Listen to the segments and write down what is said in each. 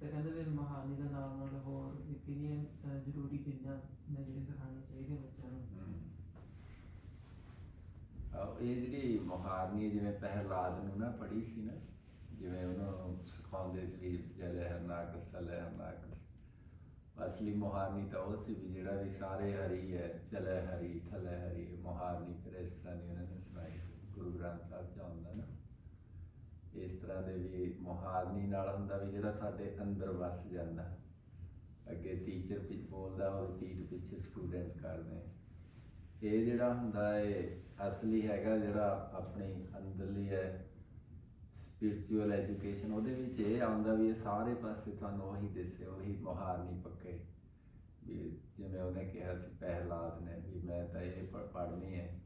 ਤੇ ਕਹਿੰਦੇ ਵੀ ਮਹਾਨੀ ਦਾ ਨਾਮ ਨਾਲ ਹੋਰ ਵੀ ਕਿਹੜੀਆਂ ਅਹ, ਜ਼ਰੂਰੀ ਚੀਜ਼ਾਂ ਨੇ ਜਿਹੜੀਆਂ ਸਿਖਾਉਣੀਆਂ ਚਾਹੀਦੀਆਂ ਬੱਚਿਆਂ ਨੂੰ। ਆਹ ਇਹ ਜਿਹੜੀ ਮੁਹਾਰਨੀ ਜਿਵੇਂ ਪਹਿਲਾਦ ਨੂੰ ਨਾ ਪੜ੍ਹੀ ਸੀ ਨਾ ਜਿਵੇਂ ਉਹਨਾਂ ਨੂੰ ਸਿਖਾਉਂਦੇ ਸੀ ਜਲੇ ਹਰਨਾਕਸ ਸਲੇ ਅਸਲੀ ਮੁਹਾਰਨੀ ਤਾਂ ਉਹ ਸੀ ਵੀ ਜਿਹੜਾ ਵੀ ਸਾਰੇ ਹਰੀ ਹੈ ਚਲੇ ਹਰੀ ਥਲੇ ਹਰੀ ਮੁਹਾਰਨੀ ਫਿਰ ਇਸ ਤਰ੍ਹਾਂ ਦੀ ਉਹਨਾਂ ਨੇ ਸੁਣਾਈ ਗੁਰੂ ਗ੍ਰੰਥ ਸਾਹਿਬ ਚ ਆਉਂਦਾ ਨਾ। ਇਸ ਤਰ੍ਹਾਂ ਦੇ ਵੀ ਮੁਹਾਰਨੀ ਨਾਲ ਹੁੰਦਾ ਵੀ ਜਿਹੜਾ ਸਾਡੇ ਅੰਦਰ ਵਸ ਜਾਂਦਾ। ਅੱਗੇ ਟੀਚਰ ਪਿੱਛੇ ਬੋਲਦਾ, ਉਹ ਪੀਠ ਪਿੱਛੇ ਸਟੂਡੈਂਟ ਕਰਦੇ। ਇਹ ਜਿਹੜਾ ਹੁੰਦਾ ਹੈ ਅਸਲੀ ਹੈਗਾ ਜਿਹੜਾ ਆਪਣੀ ਅੰਦਰਲੀ ਹੈ ਸਪਿਰਚੁਅਲ ਐਜੂਕੇਸ਼ਨ ਉਹਦੇ ਵਿੱਚ ਇਹ ਆਉਂਦਾ ਵੀ ਇਹ ਸਾਰੇ ਪਾਸੇ ਤੁਹਾਨੂੰ ਉਹੀ ਦਿਸੇ, ਉਹੀ ਮੁਹਾਰਨੀ ਪੱਕੇ। ਵੀ ਜਿਵੇਂ ਉਹਨੇ ਕਿਹਾ ਸੀ, ਪਹਿਲਾਦ ਨੇ ਵੀ ਮੈਂ ਤਾਂ ਇਹ ਪੜ੍ਹਨੀ ਹੈ।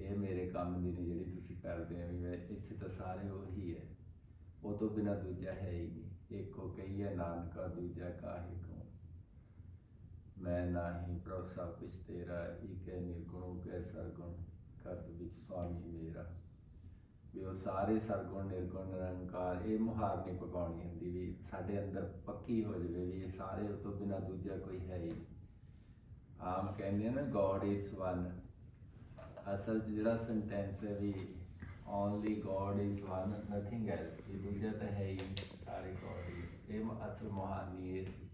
ਇਹ ਮੇਰੇ ਕੰਮ ਦੀ ਨੇ ਜਿਹੜੀ ਤੁਸੀਂ ਕਰਦੇ ਹੋ ਵੀ ਮੈਂ ਇੱਥੇ ਤਾਂ ਸਾਰੇ ਉਹੀ ਹੈ। ਉਹ ਤੋਂ ਬਿਨਾ ਦੂਜਾ ਹੈ ਹੀ ਨਹੀਂ। ਇੱਕੋ ਹੈ, ਨਾਨਕਾ ਦੂਜਾ ਕਾਹੇ ਕੋ ਮੈਂ ਨਾਹੀ ਭਰੋਸਾ ਕੁਛ ਤੇਰਾ, ਇਕੇ ਨਿਰਗੁਣ ਕੇ ਸਰਗੁਣ ਕਰਤ ਵਿੱਚ ਸੁਆਮੀ ਮੇਰਾ। ਵੀ ਉਹ ਸਾਰੇ ਸਰਗੁਣ, ਨਿਰਗੁਣ, ਨਿਰੰਕਾਰ, ਇਹ ਮੁਹਾਰ ਨਹੀਂ ਪਕਾਉਣੀ ਹੁੰਦੀ ਵੀ ਸਾਡੇ ਅੰਦਰ ਪੱਕੀ ਹੋ ਜਾਵੇ ਵੀ ਇਹ ਸਾਰੇ ਉਹ ਤੋਂ ਬਿਨਾ ਦੂਜਾ ਕੋਈ ਹੈ ਹੀ ਨਹੀਂ। ਆਮ ਕਹਿੰਦੇ ਆ ਨਾ, ਗੋਡ ਇਸ ਵਨ। ਅਸਲ 'ਚ ਜਿਹੜਾ ਸੈਂਟੈਂਸ ਹੈ ਵੀ only God is one nothing else ਵੀ ਦੂਜਾ ਤਾਂ ਹੈ ਹੀ ਸਾਰੇ ਗੋਡ ਹੀ ਇਹ ਅਸਲ ਮੁਹਾਰਨੀ ਇਹ ਸੀ।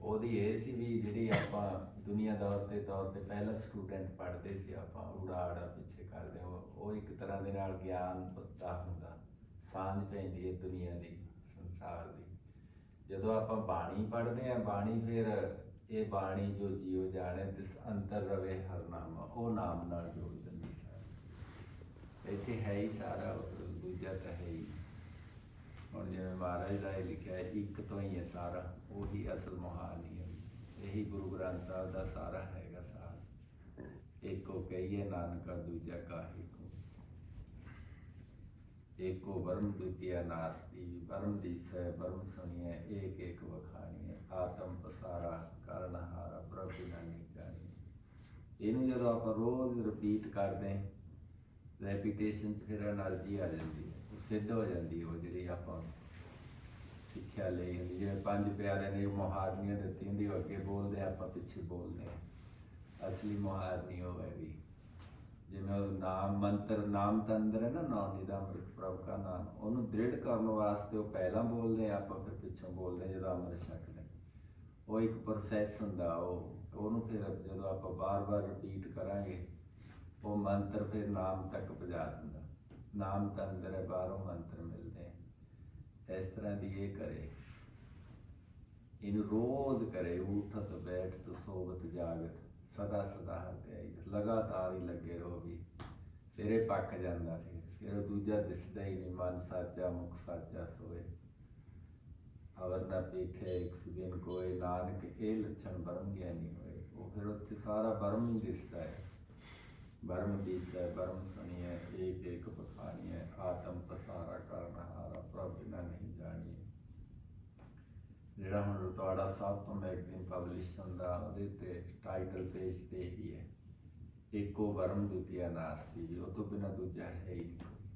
ਉਹਦੀ ਇਹ ਸੀ ਵੀ ਜਿਹੜੀ ਆਪਾਂ ਦੁਨੀਆ ਦੌਰ ਤੇ ਤੌਰ ਤੇ ਪਹਿਲਾ ਸਟੂਡੈਂਟ ਪੜ੍ਹਦੇ ਸੀ, ਆਪਾਂ ਉਡਾੜਾ ਪਿੱਛੇ ਕਰਦੇ ਉਹ ਉਹ ਇੱਕ ਤਰ੍ਹਾਂ ਦੇ ਨਾਲ ਗਿਆਨ ਪੱਤਾ ਹੁੰਦਾ। ਸਾਂਝ ਪੈਂਦੀ ਹੈ ਦੁਨੀਆ ਦੀ, ਸੰਸਾਰ ਦੀ। ਜਦੋਂ ਆਪਾਂ ਬਾਣੀ ਪੜ੍ਹਦੇ ਆ ਬਾਣੀ ਫਿਰ ਇਹ ਬਾਣੀ ਜੋ ਜੀਵ ਜਾਣੇ, ਤਿਸ ਅੰਤਰ ਰਵੇ ਹਰ ਨਾਮ। ਉਹ ਨਾਮ ਨਾਲ ਜੋੜ ਦਿੰਦੀ ਸਾਰਾ। ਇੱਥੇ ਹੈ ਹੀ ਸਾਰਾ, ਦੂਜਾ ਤਾਂ ਹੈ ਹੀ। ਹੁਣ ਜਿਵੇਂ ਮਹਾਰਾਜ ਦਾ ਇਹ ਲਿਖਿਆ ਇੱਕ ਤੋਂ ਹੀ ਹੈ ਸਾਰਾ, ਉਹੀ ਅਸਲ ਮੁਹਾਨੀ ਹੈ ਇਹੀ ਗੁਰੂ ਗ੍ਰੰਥ ਸਾਹਿਬ ਦਾ ਸਾਰਾ ਹੈਗਾ ਸਾਰ। ਇੱਕੋ ਕਹੀਏ, ਨਾਨਕਾ ਦੂਜਾ ਕਾਹੇ ਕੋ। ਏਕੋ ਵਰਮ ਦੁਤੀਆ ਨਾਸਤੀ ਵਰਮ ਦੀਸੈ ਵਰਮ ਸੁਣੀਐ ਏਕ ਏਕ ਵਖਾਣੀਐ, ਆਤਮ ਪਸਾਰਾ ਕਾਰਨਹਾਰ ਪ੍ਰਭ ਬਿਨਾਂ ਨਿਕਾਰੀ ਇਹਨੂੰ ਜਦੋਂ ਆਪਾਂ ਰੋਜ਼ ਰਿਪੀਟ ਕਰਦੇ ਰੈਪੀਟੇਸ਼ਨ ਚ ਫਿਰ એનર્ਜੀ ਆ ਜਾਂਦੀ ਹੈ, ਉਹ ਸਿੱਧ ਹੋ ਜਾਂਦੀ ਉਹ ਜਿਹੜੀ ਆਪਾਂ ਸਿੱਖਿਆ ਲਈ ਹੁੰਦੀ, ਜਿਵੇਂ ਪੰਜ ਪਿਆਰਿਆਂ ਨੇ ਮੁਹਾਰਨੀਆਂ ਦਿੱਤੀ ਹੁੰਦੀ ਉਹ ਅੱਗੇ ਬੋਲਦੇ ਆਪਾਂ ਪਿੱਛੇ ਬੋਲਦੇ ਅਸਲੀ ਮੁਹਾਰਨੀ ਉਹ ਹੈ ਵੀ, ਜਿਵੇਂ ਉਹ ਨਾਮ ਮੰਤਰ, ਨਾਮ ਤੰਦਰ ਹੈ ਨਾ, ਨਾਮ ਨਿਦਾ ਅੰਮ੍ਰਿਤ ਪ੍ਰਭ ਦਾ ਨਾਮ, ਉਹਨੂੰ ਦ੍ਰਿੜ ਕਰਨ ਵਾਸਤੇ ਉਹ ਪਹਿਲਾਂ ਬੋਲਦੇ ਆਪਾਂ ਫਿਰ ਪਿੱਛੋਂ ਬੋਲਦੇ ਜਦੋਂ ਅੰਮ੍ਰਿਤ ਛਕਦੇ ਉਹ ਇੱਕ ਪ੍ਰੋਸੈਸ ਹੁੰਦਾ, ਉਹ, ਉਹਨੂੰ ਫਿਰ ਜਦੋਂ ਆਪਾਂ ਬਾਰ-ਬਾਰ ਰਿਪੀਟ ਕਰਾਂਗੇ, ਉਹ ਮੰਤਰ ਫਿਰ ਨਾਮ ਤੱਕ ਪਹੁੰਚਾ ਦਿੰਦਾ। ਨਾਮ ਤਾਂ ਅੰਦਰ ਹੈ, ਬਾਹਰੋਂ ਮੰਤਰ ਮਿਲਦੇ ਇਸ ਤਰ੍ਹਾਂ ਦੀ ਇਹ ਕਰੇ। ਇਹਨੂੰ ਰੋਜ਼ ਕਰੇ, ਉਠਤ ਬੈਠ ਤੋ ਸੋਵਤ, ਜਾਗਤ, ਸਦਾ ਸਦਾ ਹਤੇ ਲਗਾਤਾਰ ਹੀ ਲੱਗੇ ਰਹੋ ਵੀ ਫਿਰ ਇਹ ਪੱਕ ਜਾਂਦਾ ਫਿਰ। ਫਿਰ ਉਹ ਦੂਜਾ ਦਿਸਦਾ ਹੀ ਨਹੀਂ, ਮਨ ਸਾਚਾ ਮੁਖ ਸਾਚਾ ਸੋਏ। ਅਵਰ ਨਾ ਪੇਖੇ ਇੱਕ ਸੁਗਿਨ ਕੋਈ ਨਾਨਕ, ਇਹ ਲੱਛਣ ਬਰਮ ਗਿਆਨੀ ਹੋਏ। ਉਹ ਫਿਰ ਉੱਥੇ ਸਾਰਾ ਬਰਮ ਹੀ ਦਿਸਦਾ ਹੈ। ਬਰਮ ਦੀਸੈ ਬਰਮ ਸੁਣੀਐ ਏਕ ਏਕ ਪਖਾਣੀਐ ਆਤਮ ਪਸਾਰਾ ਕਰਨ ਹਾਰਾ, ਪ੍ਰਭ ਬਿਨਾ ਨਹੀਂ ਜਾਣੀ ਜਿਹੜਾ ਹੁਣ ਰਤਵਾੜਾ ਸਾਹਿਬ ਤੋਂ ਮੈਗਜ਼ੀਨ ਪਬਲਿਸ਼ ਹੁੰਦਾ ਉਹਦੇ ਤੇ ਟਾਈਟਲ ਪੇਜ ਤੇ ਹੀ ਹੈ। ਏਕੋ ਵਰਮ ਦੁਤੀਆ ਨਾਸਤੀ ਵੀ ਉਹ ਤੋਂ ਬਿਨਾ ਦੂਜਾ ਹੈ ਹੀ ਨਹੀਂ।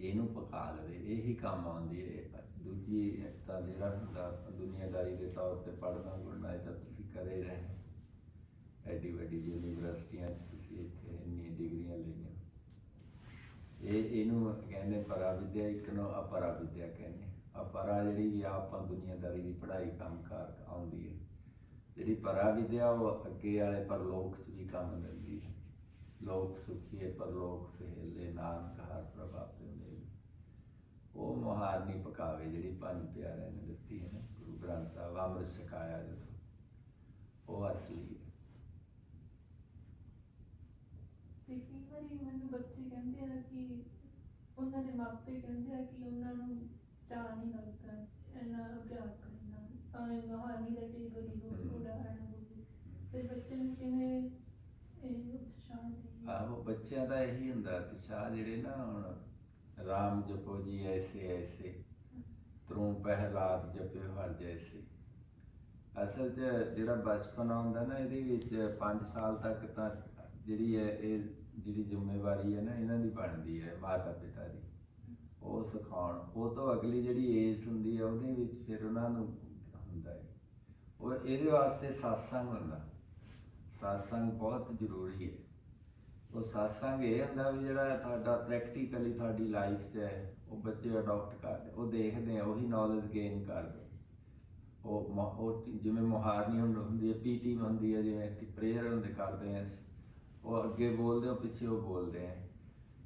ਇਹਨੂੰ ਪਕਾ ਲਵੇ, ਇਹੀ ਕੰਮ ਆਉਂਦੀ ਹੈ ਦੂਜੀ ਤਾਂ ਜਿਹੜਾ ਹੁੰਦਾ, ਦੁਨੀਆਦਾਰੀ ਦੇ ਤੌਰ ਤੇ ਪੜ੍ਹਨਾ ਗੁਰਨਾ ਇਹ ਤਾਂ ਤੁਸੀਂ ਕਰੇ ਰਹੇ ਐਡੀ ਵੱਡੀ ਯੂਨੀਵਰਸਿਟੀਆਂ 'ਚ ਤੁਸੀਂ ਇੱਥੇ ਇੰਨੀਆਂ ਡਿਗਰੀਆਂ ਲਈਆਂ। ਇਹ, ਇਹਨੂੰ ਕਹਿੰਦੇ ਪਰਾ ਵਿਦਿਆ ਇੱਕ ਨੂੰ ਅਪਰਾ ਵਿਦਿਆ ਕਹਿੰਦੇ ਅਪਰਾ ਜਿਹੜੀ ਵੀ ਆਪਾਂ ਦੁਨੀਆਦਾਰੀ ਦੀ ਪੜ੍ਹਾਈ ਕੰਮ ਕਾਰ ਆਉਂਦੀ ਹੈ ਜਿਹੜੀ ਪਰਾ ਵਿਦਿਆ ਉਹ ਅੱਗੇ ਵਾਲੇ ਪਰਲੋਕ 'ਚ ਵੀ ਕੰਮ ਦਿੰਦੀ ਹੈ ਲੋਕ ਸੁਖੀਏ ਪਰਲੋਕ ਸਹੇਲੇ, ਨਾਨਕ, ਹਰ ਪ੍ਰਭਾਵ। ਉਹ ਮੁਹਾਰਨੀ ਪਕਾਵੇ ਜਿਹੜੀ ਪੰਜ ਪਿਆਰਿਆਂ ਨੇ ਦਿੱਤੀ ਹੈ ਨਾ ਗੁਰੂ ਗ੍ਰੰਥ ਸਾਹਿਬ ਅੰਮ੍ਰਿਤ ਛਕਾਇਆ ਜਦੋਂ ਉਹ ਅਸਲੀ ਹੈ। ਤੇ ਕਈ ਵਾਰੀ ਮੈਨੂੰ ਬੱਚੇ ਕਹਿੰਦੇ ਆ ਕਿ ਉਹਨਾਂ ਦੇ ਮਾਪੇ ਕਹਿੰਦੇ ਆ ਕਿ ਉਹਨਾਂ ਨੂੰ ਚਾਹ ਨਹੀਂ ਲੱਗਦਾ ਇੰਨਾ ਅਭਿਆਸ ਕਰਨ ਨਾਲ ਭਾਵੇਂ ਮਹਾਨੀ ਦਾ ਟੇਬਲ ਹੀ ਹੋ। ਹਮ। ਉਦਾਹਰਣ ਹੋਵੇ। ਤੇ ਬੱਚੇ ਨੂੰ ਕਿਵੇਂ ਇਹ ਉਤਸ਼ਾਹ ਦੇ ਆਹੋ ਬੱਚਿਆਂ ਦਾ ਇਹੀ ਹੁੰਦਾ ਉਤਸ਼ਾਹ ਜਿਹੜੇ ਨਾ ਹੁਣ ਰਾਮ ਜਪੋ ਜੀ, ਐਸੇ ਐਸੇ। ਤਰੂ ਪਹਿਲਾਦ ਜਪਿਓ ਹਰ ਜੈਸੇ। ਅਸਲ 'ਚ ਜਿਹੜਾ ਬਚਪਨ ਆਉਂਦਾ ਨਾ, ਇਹਦੇ ਵਿੱਚ 5 ਸਾਲ ਤੱਕ ਤਾਂ ਜਿਹੜੀ ਹੈ, ਇਹ ਜਿਹੜੀ ਜ਼ਿੰਮੇਵਾਰੀ ਹੈ ਨਾ, ਇਹਨਾਂ ਦੀ ਬਣਦੀ ਹੈ, ਮਾਤਾ ਪਿਤਾ ਦੀ। ਉਹ ਸਿਖਾਉਣ। ਉਹ ਤੋਂ ਅਗਲੀ ਜਿਹੜੀ ਏਜ ਹੁੰਦੀ ਹੈ, ਉਹਦੇ ਵਿੱਚ ਫਿਰ ਉਹਨਾਂ ਨੂੰ ਹੁੰਦਾ ਹੈ। ਉਹ ਇਹਦੇ ਵਾਸਤੇ satsang ਹੁੰਦਾ। satsang ਬਹੁਤ ਜ਼ਰੂਰੀ ਹੈ। ਉਹ satsang ਇਹ ਹੁੰਦਾ ਵੀ ਜਿਹੜਾ ਤੁਹਾਡਾ ਪ੍ਰੈਕਟੀਕਲੀ ਤੁਹਾਡੀ ਲਾਈਫ 'ਚ ਹੈ, ਉਹ ਬੱਚੇ ਅਡਾਪਟ ਕਰਦੇ, ਉਹ ਦੇਖਦੇ ਆ, ਉਹੀ ਨੌਲੇਜ ਗੇਨ ਕਰਦੇ। ਉਹ ਮ- ਉਹ ਜਿਵੇਂ ਮੁਹਾਰਨੀ ਹੁੰਦੀ ਹੈ ਪੀਟੀ ਹੁੰਦੀ ਹੈ, ਜਿਵੇਂ ਪ੍ਰੇਅਰ ਹੁੰਦੇ ਕਰਦੇ ਆ ਉਹ ਅੱਗੇ ਬੋਲਦੇ ਉਹ ਪਿੱਛੇ ਉਹ ਬੋਲਦੇ ਆ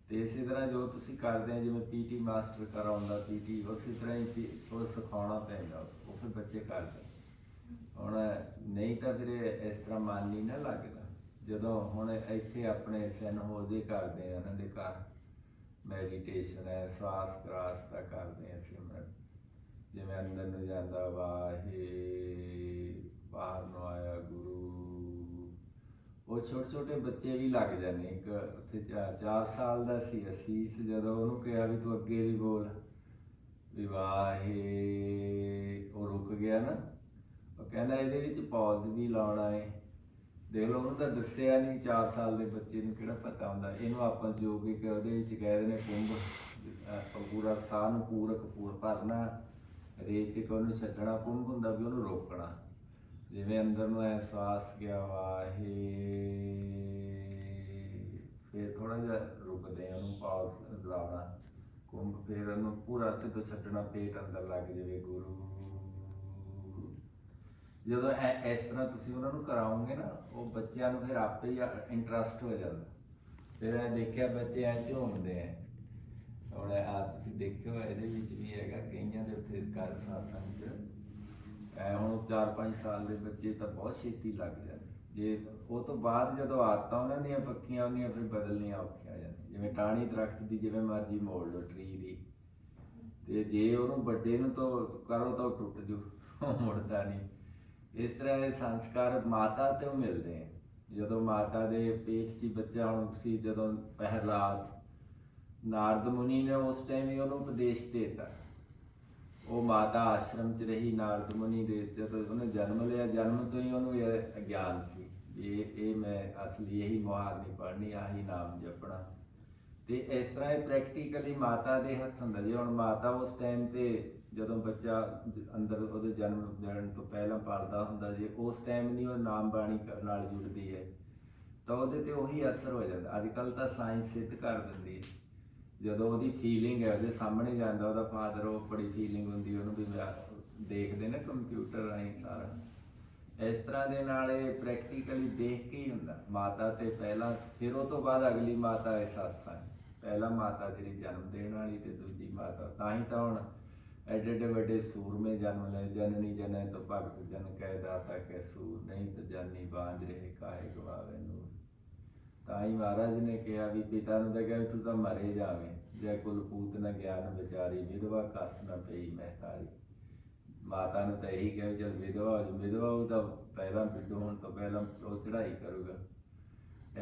ਤੇ ਇਸੇ ਤਰ੍ਹਾਂ ਜੋ ਤੁਸੀਂ ਕਰਦੇ ਆ ਜਿਵੇਂ ਪੀਟੀ ਮਾਸਟਰ ਕਰਾਉਂਦਾ ਪੀਟੀ ਉਸੇ ਤਰ੍ਹਾਂ ਹੀ ਉਹ ਸਿਖਾਉਣਾ ਪੈਂਦਾ, ਉਹ ਫਿਰ ਬੱਚੇ ਕਰਦੇ। ਹੁਣ ਨਹੀਂ ਤਾਂ ਫਿਰ ਇਸ ਤਰ੍ਹਾਂ ਮਨ ਨਹੀਂ ਨਾ ਲੱਗਦਾ। ਜਦੋਂ ਹੁਣ ਇੱਥੇ ਆਪਣੇ ਸਨ ਹੋਦੇ ਕਰਦੇ ਆ, ਉਹਨਾਂ ਦੇ ਘਰ ਮੈਡੀਟੇਸ਼ਨ ਹੈ ਸਵਾਸ ਕਰਾਸ ਦਾ ਕਰਦੇ ਆ ਸਿਮਰਨ। ਜਿਵੇਂ ਅੰਦਰ ਨੂੰ ਜਾਂਦਾ ਵਾਹੇ ਬਾਹਰ ਨੂੰ ਆਇਆ ਗੁਰੂ। ਉਹ ਛੋਟੇ ਛੋਟੇ ਬੱਚੇ ਵੀ ਲੱਗ ਜਾਂਦੇ ਇੱਕ ਉੱਥੇ 4 ਸਾਲ ਦਾ ਸੀ ਅਸੀਸ, ਜਦੋਂ ਉਹਨੂੰ ਕਿਹਾ ਵੀ ਤੂੰ ਅੱਗੇ ਵੀ ਬੋਲ। ਵੀ ਵਾਹੇ, ਉਹ ਰੁਕ ਗਿਆ ਨਾ। ਉਹ ਕਹਿੰਦਾ ਇਹਦੇ ਵਿੱਚ ਪੌਜ਼ ਵੀ ਲਾਉਣਾ ਹੈ ਦੇਖ ਲਓ, ਉਹਨੂੰ ਤਾਂ ਦੱਸਿਆ ਨਹੀਂ 4 ਸਾਲ ਦੇ ਬੱਚੇ ਨੂੰ ਕਿਹੜਾ ਪਤਾ ਹੁੰਦਾ। ਇਹਨੂੰ ਆਪਾਂ ਯੋਗਿਕ ਉਹਦੇ ਵਿੱਚ ਕਹਿ ਦਿੰਦੇ ਕੁੰਭ ਪੂਰਾ ਸਾਹ ਨੂੰ ਪੂਰਕ ਪੂਰ ਭਰਨਾ। ਰੇਚ ਚ ਉਹਨੂੰ ਛੱਡਣਾ? ਕੁੰਭ ਹੁੰਦਾ ਵੀ ਉਹਨੂੰ ਰੋਕਣਾ। ਜਿਵੇਂ ਅੰਦਰ ਨੂੰ ਅਹਿਸਾਸ ਗਿਆ, ਵਾਹੇ। ਫਿਰ ਥੋੜਾ ਜਿਹਾ ਰੁਕਦੇ ਆ ਉਹਨੂੰ ਪਾਸ ਲਾਉਣਾ। ਕੁੰਭ ਫਿਰ ਉਹਨੂੰ ਪੂਰਾ ਸਿੱਧਾ ਛੱਡਣਾ, ਪੇਟ ਅੰਦਰ ਲੱਗ ਜਾਵੇ, ਗੁਰੂ। ਜਦੋਂ ਐ- ਇਸ ਤਰ੍ਹਾਂ ਤੁਸੀਂ ਉਹਨਾਂ ਨੂੰ ਕਰਾਓਗੇ ਨਾ, ਉਹ ਬੱਚਿਆਂ ਨੂੰ ਫਿਰ ਆਪੇ ਹੀ ਇੰਟਰਸਟ ਹੋ ਜਾਂਦਾ। ਫਿਰ ਇਹ ਦੇਖਿਆ ਬੱਚੇ ਐ ਝੂਮਦੇ ਆ ਹੁਣ ਆ ਤੁਸੀਂ ਦੇਖਿਓ, ਇਹਦੇ ਵਿੱਚ ਵੀ ਹੈਗਾ, ਕਈਆਂ ਦੇ ਉੱਥੇ ਘਰ ਸਾਸੰਗ ਚ। ਐ ਹੁਣ 4-5 ਸਾਲ ਦੇ ਬੱਚੇ ਤਾਂ ਬਹੁਤ ਛੇਤੀ ਲੱਗ ਜਾਂਦੇ। ਜੇ ਉਹ ਤੋਂ ਬਾਅਦ ਜਦੋਂ ਆਦਤਾਂ ਉਹਨਾਂ ਦੀਆਂ ਪੱਕੀਆਂ ਹੁੰਦੀਆਂ, ਫਿਰ ਬਦਲਣੀਆਂ ਔਖੀਆਂ ਹੋ ਜਾਂਦੀਆਂ। ਜਿਵੇਂ ਟਾਹਣੀ ਦਰਖਤ ਦੀ ਜਿਵੇਂ ਮਰਜ਼ੀ ਮੋੜ ਲਓ ਟਰੀ ਦੀ। ਤੇ ਜੇ ਉਹਨੂੰ ਵੱਡੇ ਨੂੰ ਤਾਂ ਕਰੋ ਤਾਂ ਉਹ ਟੁੱਟ ਜੂ, ਉਹ ਮੁੜਦਾ ਨਹੀਂ। ਇਸ ਤਰ੍ਹਾਂ ਇਹ ਸੰਸਕਾਰ ਮਾਤਾ ਤੋਂ ਮਿਲਦੇ ਆ। ਜਦੋਂ ਮਾਤਾ ਦੇ ਪੇਟ 'ਚ ਹੀ ਬੱਚਾ ਹੁਣ ਸੀ, ਜਦੋਂ ਪਹਿਲਾਦ ਨਾਰਦ ਮੁਨੀ ਨੇ ਉਸ ਟਾਈਮ ਹੀ ਉਹਨੂੰ ਉਪਦੇਸ਼ ਦਿੱਤਾ। ਉਹ ਮਾਤਾ ਆਸ਼ਰਮ 'ਚ ਰਹੀ ਨਾਰਦ ਮੁਨੀ ਦੇ ਜਦੋਂ ਉਹਨੇ ਜਨਮ ਲਿਆ, ਜਨਮ ਤੋਂ ਹੀ ਉਹਨੂੰ ਇਹ ਗਿਆਨ ਸੀ ਇਹ ਇਹ ਮੈਂ ਅਸਲੀ ਇਹੀ ਮੁਹਾਰ ਨਹੀਂ ਪੜ੍ਹਨੀ ਆਹੀ ਨਾਮ ਜਪਣਾ। ਤੇ ਇਸ ਤਰ੍ਹਾਂ ਇਹ ਪ੍ਰੈਕਟੀਕਲੀ ਮਾਤਾ ਦੇ ਹੱਥ ਹੁੰਦਾ। ਜੇ ਹੁਣ ਮਾਤਾ ਉਸ ਟਾਈਮ ਤੇ ਜਦੋਂ ਬੱਚਾ ਅੰਦਰ ਉਹਦੇ ਜਨਮ ਲੈਣ ਤੋਂ ਪਹਿਲਾਂ ਪਲਦਾ ਹੁੰਦਾ ਜੇ ਉਸ ਟਾਈਮ ਨਹੀਂ ਉਹ ਨਾਮ ਬਾਣੀ ਨਾਲ ਜੁੜਦੀ ਹੈ। ਤਾਂ ਉਹਦੇ ਤੇ ਉਹੀ ਅਸਰ ਹੋ ਜਾਂਦਾ। ਅੱਜ ਕੱਲ ਤਾਂ ਸਾਇੰਸ ਸਿੱਧ ਕਰ ਦਿੰਦੀ ਹੈ। ਜਦੋਂ ਉਹਦੀ ਫੀਲਿੰਗ ਹੈ, ਉਹਦੇ ਸਾਹਮਣੇ ਜਾਂਦਾ, ਉਹਦਾ ਫਾਦਰ ਉਹ ਬੜੀ ਫੀਲਿੰਗ ਹੁੰਦੀ ਉਹਨੂੰ ਵੀ ਦੇਖਦੇ ਨੇ ਕੰਪਿਊਟਰ ਰਾਹੀਂ ਸਾਰਾ। ਇਸ ਤਰ੍ਹਾਂ ਦੇ ਨਾਲ ਇਹ ਪ੍ਰੈਕਟੀਕਲੀ ਦੇਖ ਕੇ ਹੀ ਹੁੰਦਾ। ਮਾਤਾ ਤੇ ਪਹਿਲਾਂ, ਫਿਰ ਉਹ ਤੋਂ ਬਾਅਦ ਅਗਲੀ ਮਾਤਾ ਹੈ ਸਤਸੰਗ ਪਹਿਲਾ ਮਾਤਾ ਜਿਹੜੀ ਜਨਮ ਦੇਣ ਵਾਲੀ ਤੇ ਦੂਜੀ ਮਾਤਾ। ਤਾਂ ਹੀ ਤਾਂ ਹੁਣ ਐਡੇ ਐਡੇ ਵੱਡੇ ਸੂਰਮੇ ਜਨਮ ਲੈ ਜਨਨੀ ਜਨੈ ਤੋਂ ਭਗਤ ਜਨ ਕਹਿ ਦਾਤਾ ਕੈ ਸੂਰ, ਨਹੀਂ ਤਾਂ ਜਾਨੀ ਬਾਂਝ ਰਹੇ ਕਾਹੇ ਗਵਾਵੇ ਨੂਰ। ਤਾਂ ਹੀ ਮਹਾਰਾਜ ਨੇ ਕਿਹਾ ਵੀ ਪਿਤਾ ਨੂੰ ਤਾਂ ਕਹਿ ਵੀ ਤੂੰ ਤਾਂ ਮਰੇ ਜਾਵੇਂ, ਜੈ ਕੁਲ ਪੂਤ ਨ ਗਿਆਨ ਵਿਚਾਰੀ, ਵਿਧਵਾ ਕਸ ਨ ਪਈ ਮਹਿਤਾਰੀ। ਮਾਤਾ ਨੂੰ ਤਾਂ ਇਹੀ ਕਿਹਾ ਜਦ ਵਿਧਵਾ ਹੋ ਵਿਧਵਾ ਉਹ ਤਾਂ ਪਹਿਲਾਂ ਬਿੱਡੂ ਹੋਣ ਤੋਂ ਪਹਿਲਾਂ ਉਹ ਚੜਾਈ ਕਰੂਗਾ।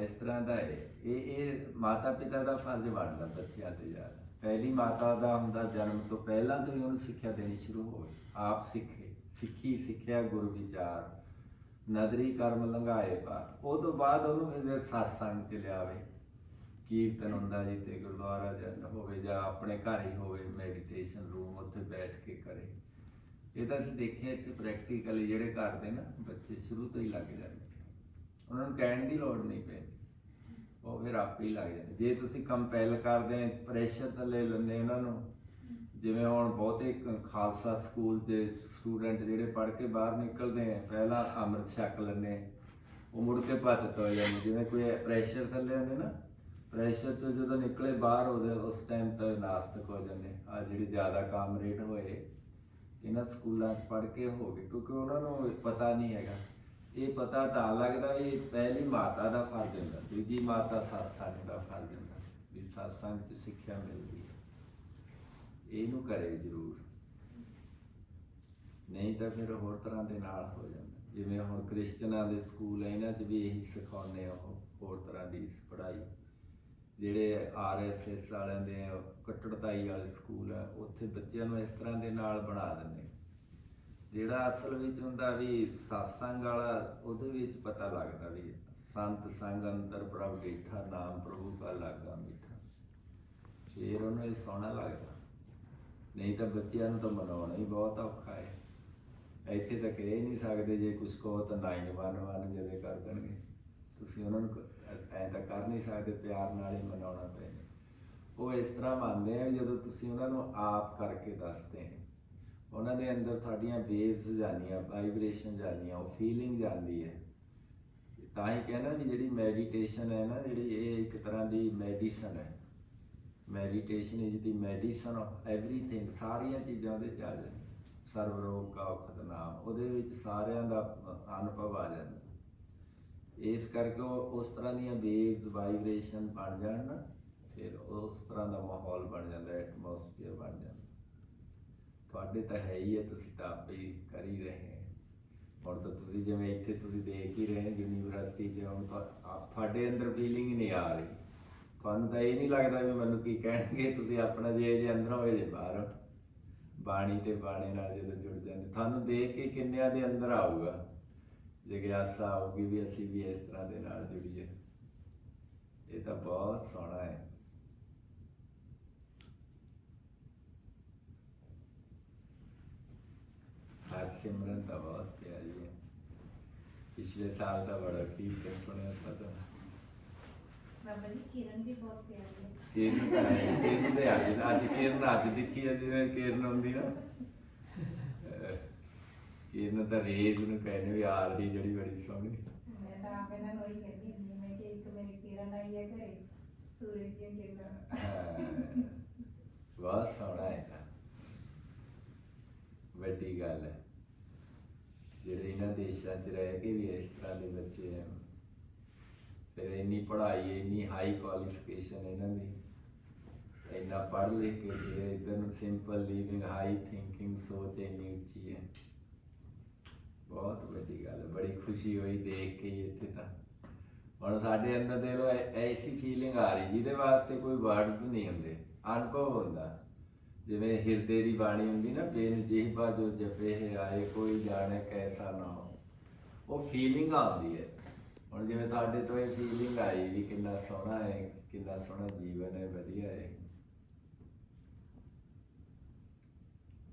ਇਸ ਤਰ੍ਹਾਂ ਦਾ ਹੈ ਇਹ ਇਹ ਮਾਤਾ ਪਿਤਾ ਦਾ ਫਰਜ਼ ਬਣਦਾ ਬੱਚਿਆਂ ਤੇ ਯਾਰ ਪਹਿਲੀ ਮਾਤਾ ਦਾ ਹੁੰਦਾ ਜਨਮ ਤੋਂ ਪਹਿਲਾਂ ਤੋਂ ਹੀ ਉਹਨੂੰ ਸਿੱਖਿਆ ਦੇਣੀ ਸ਼ੁਰੂ ਹੋਵੇ ਆਪ ਸਿੱਖੇ, ਸਿੱਖੀ, ਸਿੱਖਿਆ, ਗੁਰੂ ਵਿਚਾਰ, ਨਦਰੀ ਕਰਮ ਲੰਘਾਏ ਪਾ ਉਹ ਤੋਂ ਬਾਅਦ ਉਹਨੂੰ ਫਿਰ ਸਤਸੰਗ ਚ ਲਿਆਵੇ। ਕੀਰਤਨ ਹੁੰਦਾ ਜੀ ਤੇ ਗੁਰਦੁਆਰਾ ਜਾਂ ਹੋਵੇ ਜਾਂ ਆਪਣੇ ਘਰ ਹੀ ਹੋਵੇ ਮੈਡੀਟੇਸ਼ਨ ਰੂਮ ਉੱਥੇ ਬੈਠ ਕੇ ਕਰੇ। ਇਹ ਤਾਂ ਅਸੀਂ ਦੇਖਿਆ ਇੱਥੇ ਪ੍ਰੈਕਟੀਕਲੀ ਜਿਹੜੇ ਕਰਦੇ ਨਾ ਬੱਚੇ ਸ਼ੁਰੂ ਤੋਂ ਹੀ ਲੱਗ ਜਾਂਦੇ ਉਹਨਾਂ ਨੂੰ ਕਹਿਣ ਦੀ ਲੋੜ ਨਹੀਂ ਪੈਂਦੀ। ਉਹ ਫਿਰ ਆਪੇ ਹੀ ਲੱਗ ਜਾਂਦੇ। ਜੇ ਤੁਸੀਂ ਕੰਪੈਲ ਕਰਦੇ ਪ੍ਰੈਸ਼ਰ ਥੱਲੇ ਲੈਂਦੇ ਉਹਨਾਂ ਨੂੰ। ਜਿਵੇਂ ਹੁਣ ਬਹੁਤੇ ਖਾਲਸਾ ਸਕੂਲ ਦੇ ਸਟੂਡੈਂਟ ਜਿਹੜੇ ਪੜ੍ਹ ਕੇ ਬਾਹਰ ਨਿਕਲਦੇ ਆ, ਪਹਿਲਾਂ ਅੰਮ੍ਰਿਤ ਛਕ ਲੈਂਦੇ ਉਹ ਮੁੜ ਕੇ ਭੱਤ ਹੋ ਜਾਂਦੇ। ਜਿਵੇਂ ਕੋਈ ਪ੍ਰੈਸ਼ਰ ਥੱਲੇ ਹੁੰਦੇ ਨਾ ਪ੍ਰੈਸ਼ਰ ਤੋਂ ਜਦੋਂ ਨਿਕਲੇ ਬਾਹਰ, ਉਹਦੇ ਉਸ ਟਾਈਮ ਤਾਂ ਨਾਸਤਕ ਹੋ ਜਾਂਦੇ। ਆ ਜਿਹੜੇ ਜ਼ਿਆਦਾ ਕਾਮਰੇਡ ਹੋਏ, ਇਹਨਾਂ ਸਕੂਲਾਂ 'ਚ ਪੜ੍ਹ ਕੇ ਹੋ ਗਏ, ਕਿਉਂਕਿ ਉਹਨਾਂ ਨੂੰ ਪਤਾ ਨਹੀਂ ਹੈਗਾ। ਇਹ ਪਤਾ ਤਾਂ ਲੱਗਦਾ ਵੀ ਪਹਿਲੀ ਮਾਤਾ ਦਾ ਫਰਜ਼ ਹੁੰਦਾ, ਦੂਜੀ ਮਾਤਾ ਸਤਸੰਗ ਦਾ ਫਰਜ਼ ਹੁੰਦਾ, ਵੀ ਸਤਸੰਗ 'ਚ ਸਿੱਖਿਆ ਮਿਲਦੀ ਹੈ। ਇਹਨੂੰ ਕਰੇ ਜ਼ਰੂਰ। ਨਹੀਂ ਤਾਂ ਫਿਰ ਹੋਰ ਤਰ੍ਹਾਂ ਦੇ ਨਾਲ ਹੋ ਜਾਂਦਾ। ਜਿਵੇਂ ਹੁਣ ਕ੍ਰਿਸਚਨਾਂ ਦੇ ਸਕੂਲ ਹੈ ਇਹਨਾਂ 'ਚ ਵੀ ਇਹੀ ਸਿਖਾਉਂਦੇ ਆ ਉਹ, ਹੋਰ ਤਰ੍ਹਾਂ ਦੀ ਪੜ੍ਹਾਈ। ਜਿਹੜੇ ਆਰਐਸਐਸ ਵਾਲਿਆਂ ਦੇ ਕੱਟੜਤਾਈ ਵਾਲੇ ਸਕੂਲ ਆ, ਉੱਥੇ ਬੱਚਿਆਂ ਨੂੰ ਇਸ ਤਰ੍ਹਾਂ ਦੇ ਨਾਲ ਬਣਾ ਦਿੰਦੇ ਜਿਹੜਾ ਅਸਲ ਵਿੱਚ ਹੁੰਦਾ ਵੀ satsang ਵਾਲਾ, ਉਹਦੇ ਵਿੱਚ ਪਤਾ ਲੱਗਦਾ ਵੀ ਸੰਤ ਸੰਗ ਅੰਦਰ ਪ੍ਰਭ ਬੈਠਾ, ਨਾਮ ਪ੍ਰਭੂ ਕਾ ਲਾਗਾ ਮਿੱਠਾ ਫਿਰ ਉਹਨੂੰ ਇਹ ਸੋਹਣਾ ਲੱਗਦਾ। ਨਹੀਂ ਤਾਂ ਬੱਚਿਆਂ ਨੂੰ ਤਾਂ ਮਨਾਉਣਾ ਹੀ ਬਹੁਤ ਔਖਾ ਹੈ। ਇੱਥੇ ਤਾਂ ਕਹਿ ਨਹੀਂ ਸਕਦੇ ਜੇ ਕੁਝ ਕਹੋ ਤਾਂ 911 ਜਦੇ ਕਰ ਦੇਣਗੇ। ਤੁਸੀਂ ਉਹਨਾਂ ਨੂੰ ਐਂ ਤਾਂ ਕਰ ਨਹੀਂ ਸਕਦੇ, ਪਿਆਰ ਨਾਲ ਹੀ ਮਨਾਉਣਾ ਪੈਂਦਾ। ਉਹ ਇਸ ਤਰ੍ਹਾਂ ਮੰਨਦੇ ਆ ਵੀ ਜਦੋਂ ਤੁਸੀਂ ਉਹਨਾਂ ਨੂੰ ਆਪ ਕਰਕੇ ਦੱਸਦੇ ਹੋ ਉਹਨਾਂ ਦੇ ਅੰਦਰ ਤੁਹਾਡੀਆਂ ਵੇਵਸ ਜਾਂਦੀਆਂ ਵਾਈਬ੍ਰੇਸ਼ਨ ਜਾਂਦੀਆਂ, ਉਹ ਫੀਲਿੰਗ ਜਾਂਦੀ ਹੈ। ਤਾਂ ਹੀ ਕਹਿੰਦਾ ਵੀ ਜਿਹੜੀ ਮੈਡੀਟੇਸ਼ਨ ਹੈ ਨਾ, ਜਿਹੜੀ ਇਹ ਇੱਕ ਤਰ੍ਹਾਂ ਦੀ ਮੈਡੀਸਨ ਹੈ। Meditation is the medicine of everything ਸਾਰੀਆਂ ਚੀਜ਼ਾਂ ਦੇ ਚ ਆ ਜਾਂਦੀਆਂ ਸਰਵ ਰੋਗ ਕਾ ਔਖਦ ਉਹਦੇ ਵਿੱਚ ਸਾਰਿਆਂ ਦਾ ਅਨੁਭਵ ਆ ਜਾਂਦਾ। ਇਸ ਕਰਕੇ ਉਹ ਉਸ ਤਰ੍ਹਾਂ ਦੀਆਂ ਵੇਵਸ ਵਾਈਬ੍ਰੇਸ਼ਨ ਬਣ ਜਾਣ ਨਾ, ਫਿਰ ਉਸ ਤਰ੍ਹਾਂ ਦਾ ਮਾਹੌਲ ਬਣ ਜਾਂਦਾ ਐਟਮੋਸਫੀਅਰ ਬਣ ਜਾਂਦਾ। ਤੁਹਾਡੇ ਤਾਂ ਹੈ ਹੀ ਹੈ ਤੁਸੀਂ ਤਾਂ ਆਪੇ ਕਰ ਹੀ ਰਹੇ ਹੋ ਹੁਣ ਤਾਂ ਤੁਸੀਂ ਜਿਵੇਂ ਇੱਥੇ ਤੁਸੀਂ ਦੇਖ ਹੀ ਰਹੇ ਹੋ ਯੂਨੀਵਰਸਿਟੀ 'ਚ ਹੁਣ ਤੁਹਾਡੇ ਅੰਦਰ ਫੀਲਿੰਗ ਹੀ ਨਹੀਂ ਆ ਰਹੀ। ਤੁਹਾਨੂੰ ਤਾਂ ਇਹ ਨਹੀਂ ਲੱਗਦਾ ਵੀ ਮੈਨੂੰ ਕੀ ਕਹਿਣਗੇ, ਤੁਸੀਂ ਆਪਣਾ ਜੇ ਜੇ ਅੰਦਰ ਹੋਏ ਜੇ ਬਾਹਰ। ਬਾਣੀ ਤੇ ਬਾਣੇ ਨਾਲ ਜਦੋਂ ਜੁੜ ਜਾਂਦੇ, ਤੁਹਾਨੂੰ ਦੇਖ ਕੇ ਕਿੰਨਿਆਂ ਦੇ ਅੰਦਰ ਆਊਗਾ। ਜਿਗਿਆਸਾ ਆਊਗੀ ਵੀ ਅਸੀਂ ਵੀ ਇਸ ਤਰ੍ਹਾਂ ਦੇ ਨਾਲ ਜੁੜੀਏ। ਇਹ ਤਾਂ ਬਹੁਤ ਸੋਹਣਾ ਹੈ। ਹਰ ਸਿਮਰਨ ਤਾਂ ਬਹੁਤ ਪਿਆਰੀ ਹੈ। ਪਿਛਲੇ ਸਾਲ ਤਾਂ ਬੜਾ ਕੀਰਤਨ ਸੁਣਿਆ ਪਤਾ। ਬਾਬਾ ਜੀ ਕਿਰਨ ਵੀ ਬਹੁਤ ਪਿਆਰੀ ਹੈ। ਕਿਰਨ ਤਾਂ ਹੈ ਕਿਰਨ ਦੇ ਅੱਜ ਅੱਜ ਕਿਰਨ ਅੱਜ ਦਿਖੀ ਹੈ ਜਿਵੇਂ ਕਿਰਨ ਹੁੰਦੀ ਨਾ। ਅਹ ਕਿਰਨ ਤਾਂ ਰੇਜ ਨੂੰ ਕਹਿੰਦੇ ਵੀ ਆ ਰਹੀ ਜਿਹੜੀ ਬੜੀ ਸੋਹਣੀ। ਮੈਂ ਤਾਂ ਆਪ ਇਹਨਾਂ ਨੂੰ ਹੀ ਕਹਿੰਦੀ ਹੁੰਦੀ ਮੈਂ ਕਿ ਇੱਕ ਮੇਰੀ ਕਿਰਨ ਆਈ ਹੈ ਘਰੇ ਸੂਰਜ ਦੀਆਂ ਕਿਰਨਾਂ। ਹਾਂ, ਬਹੁਤ ਸੋਹਣਾ ਹੈ ਤਾਂ। ਵੱਡੀ ਗੱਲ ਹੈ। ਜਿਹੜੇ ਇਹਨਾਂ ਦੇਸ਼ਾਂ 'ਚ ਰਹਿ ਕੇ ਵੀ ਇਸ ਤਰ੍ਹਾਂ ਦੇ ਬੱਚੇ ਹਨ ਫਿਰ ਇੰਨੀ ਪੜ੍ਹਾਈ, ਇੰਨੀ ਹਾਈ ਕੁਆਲੀਫਿਕੇਸ਼ਨ ਇਹਨਾਂ ਦੀ। ਇੰਨਾ ਪੜ੍ਹ ਲਿਖ ਕੇ ਜੇ ਇਦਾਂ ਨੂੰ ਸਿੰਪਲ ਲਿਵਿੰਗ ਹਾਈ ਥਿੰਕਿੰਗ ਸੋਚ ਇੰਨੀ ਉੱਚੀ ਹੈ। ਬਹੁਤ ਵੱਡੀ ਗੱਲ ਹੈ, ਬੜੀ ਖੁਸ਼ੀ ਹੋਈ ਦੇਖ ਕੇ ਇੱਥੇ ਤਾਂ। ਹੁਣ ਸਾਡੇ ਅੰਦਰ ਦੇ ਲੋ ਐਸੀ ਫੀਲਿੰਗ ਆ ਰਹੀ ਜਿਹਦੇ ਵਾਸਤੇ ਕੋਈ ਵਰਡਸ ਨਹੀਂ ਹੁੰਦੇ। ਅਨੁਭਵ ਹੁੰਦਾ। ਜਿਵੇਂ ਹਿਰਦੇ ਦੀ ਬਾਣੀ ਹੁੰਦੀ ਨਾ ਬੇਨ ਜਿਹਬਾ ਜੋ ਜਪੇ ਹੈ, ਆਏ ਕੋਈ ਜਾਣੇ ਕੈਸਾ ਨਾ ਹੋ। ਉਹ ਫੀਲਿੰਗ ਆਉਂਦੀ ਹੈ। ਹੁਣ ਜਿਵੇਂ ਤੁਹਾਡੇ ਤੋਂ ਇਹ ਫੀਲਿੰਗ ਆਈ ਵੀ ਕਿੰਨਾ ਸੋਹਣਾ ਹੈ, ਕਿੰਨਾ ਸੋਹਣਾ ਜੀਵਨ ਹੈ, ਵਧੀਆ ਹੈ।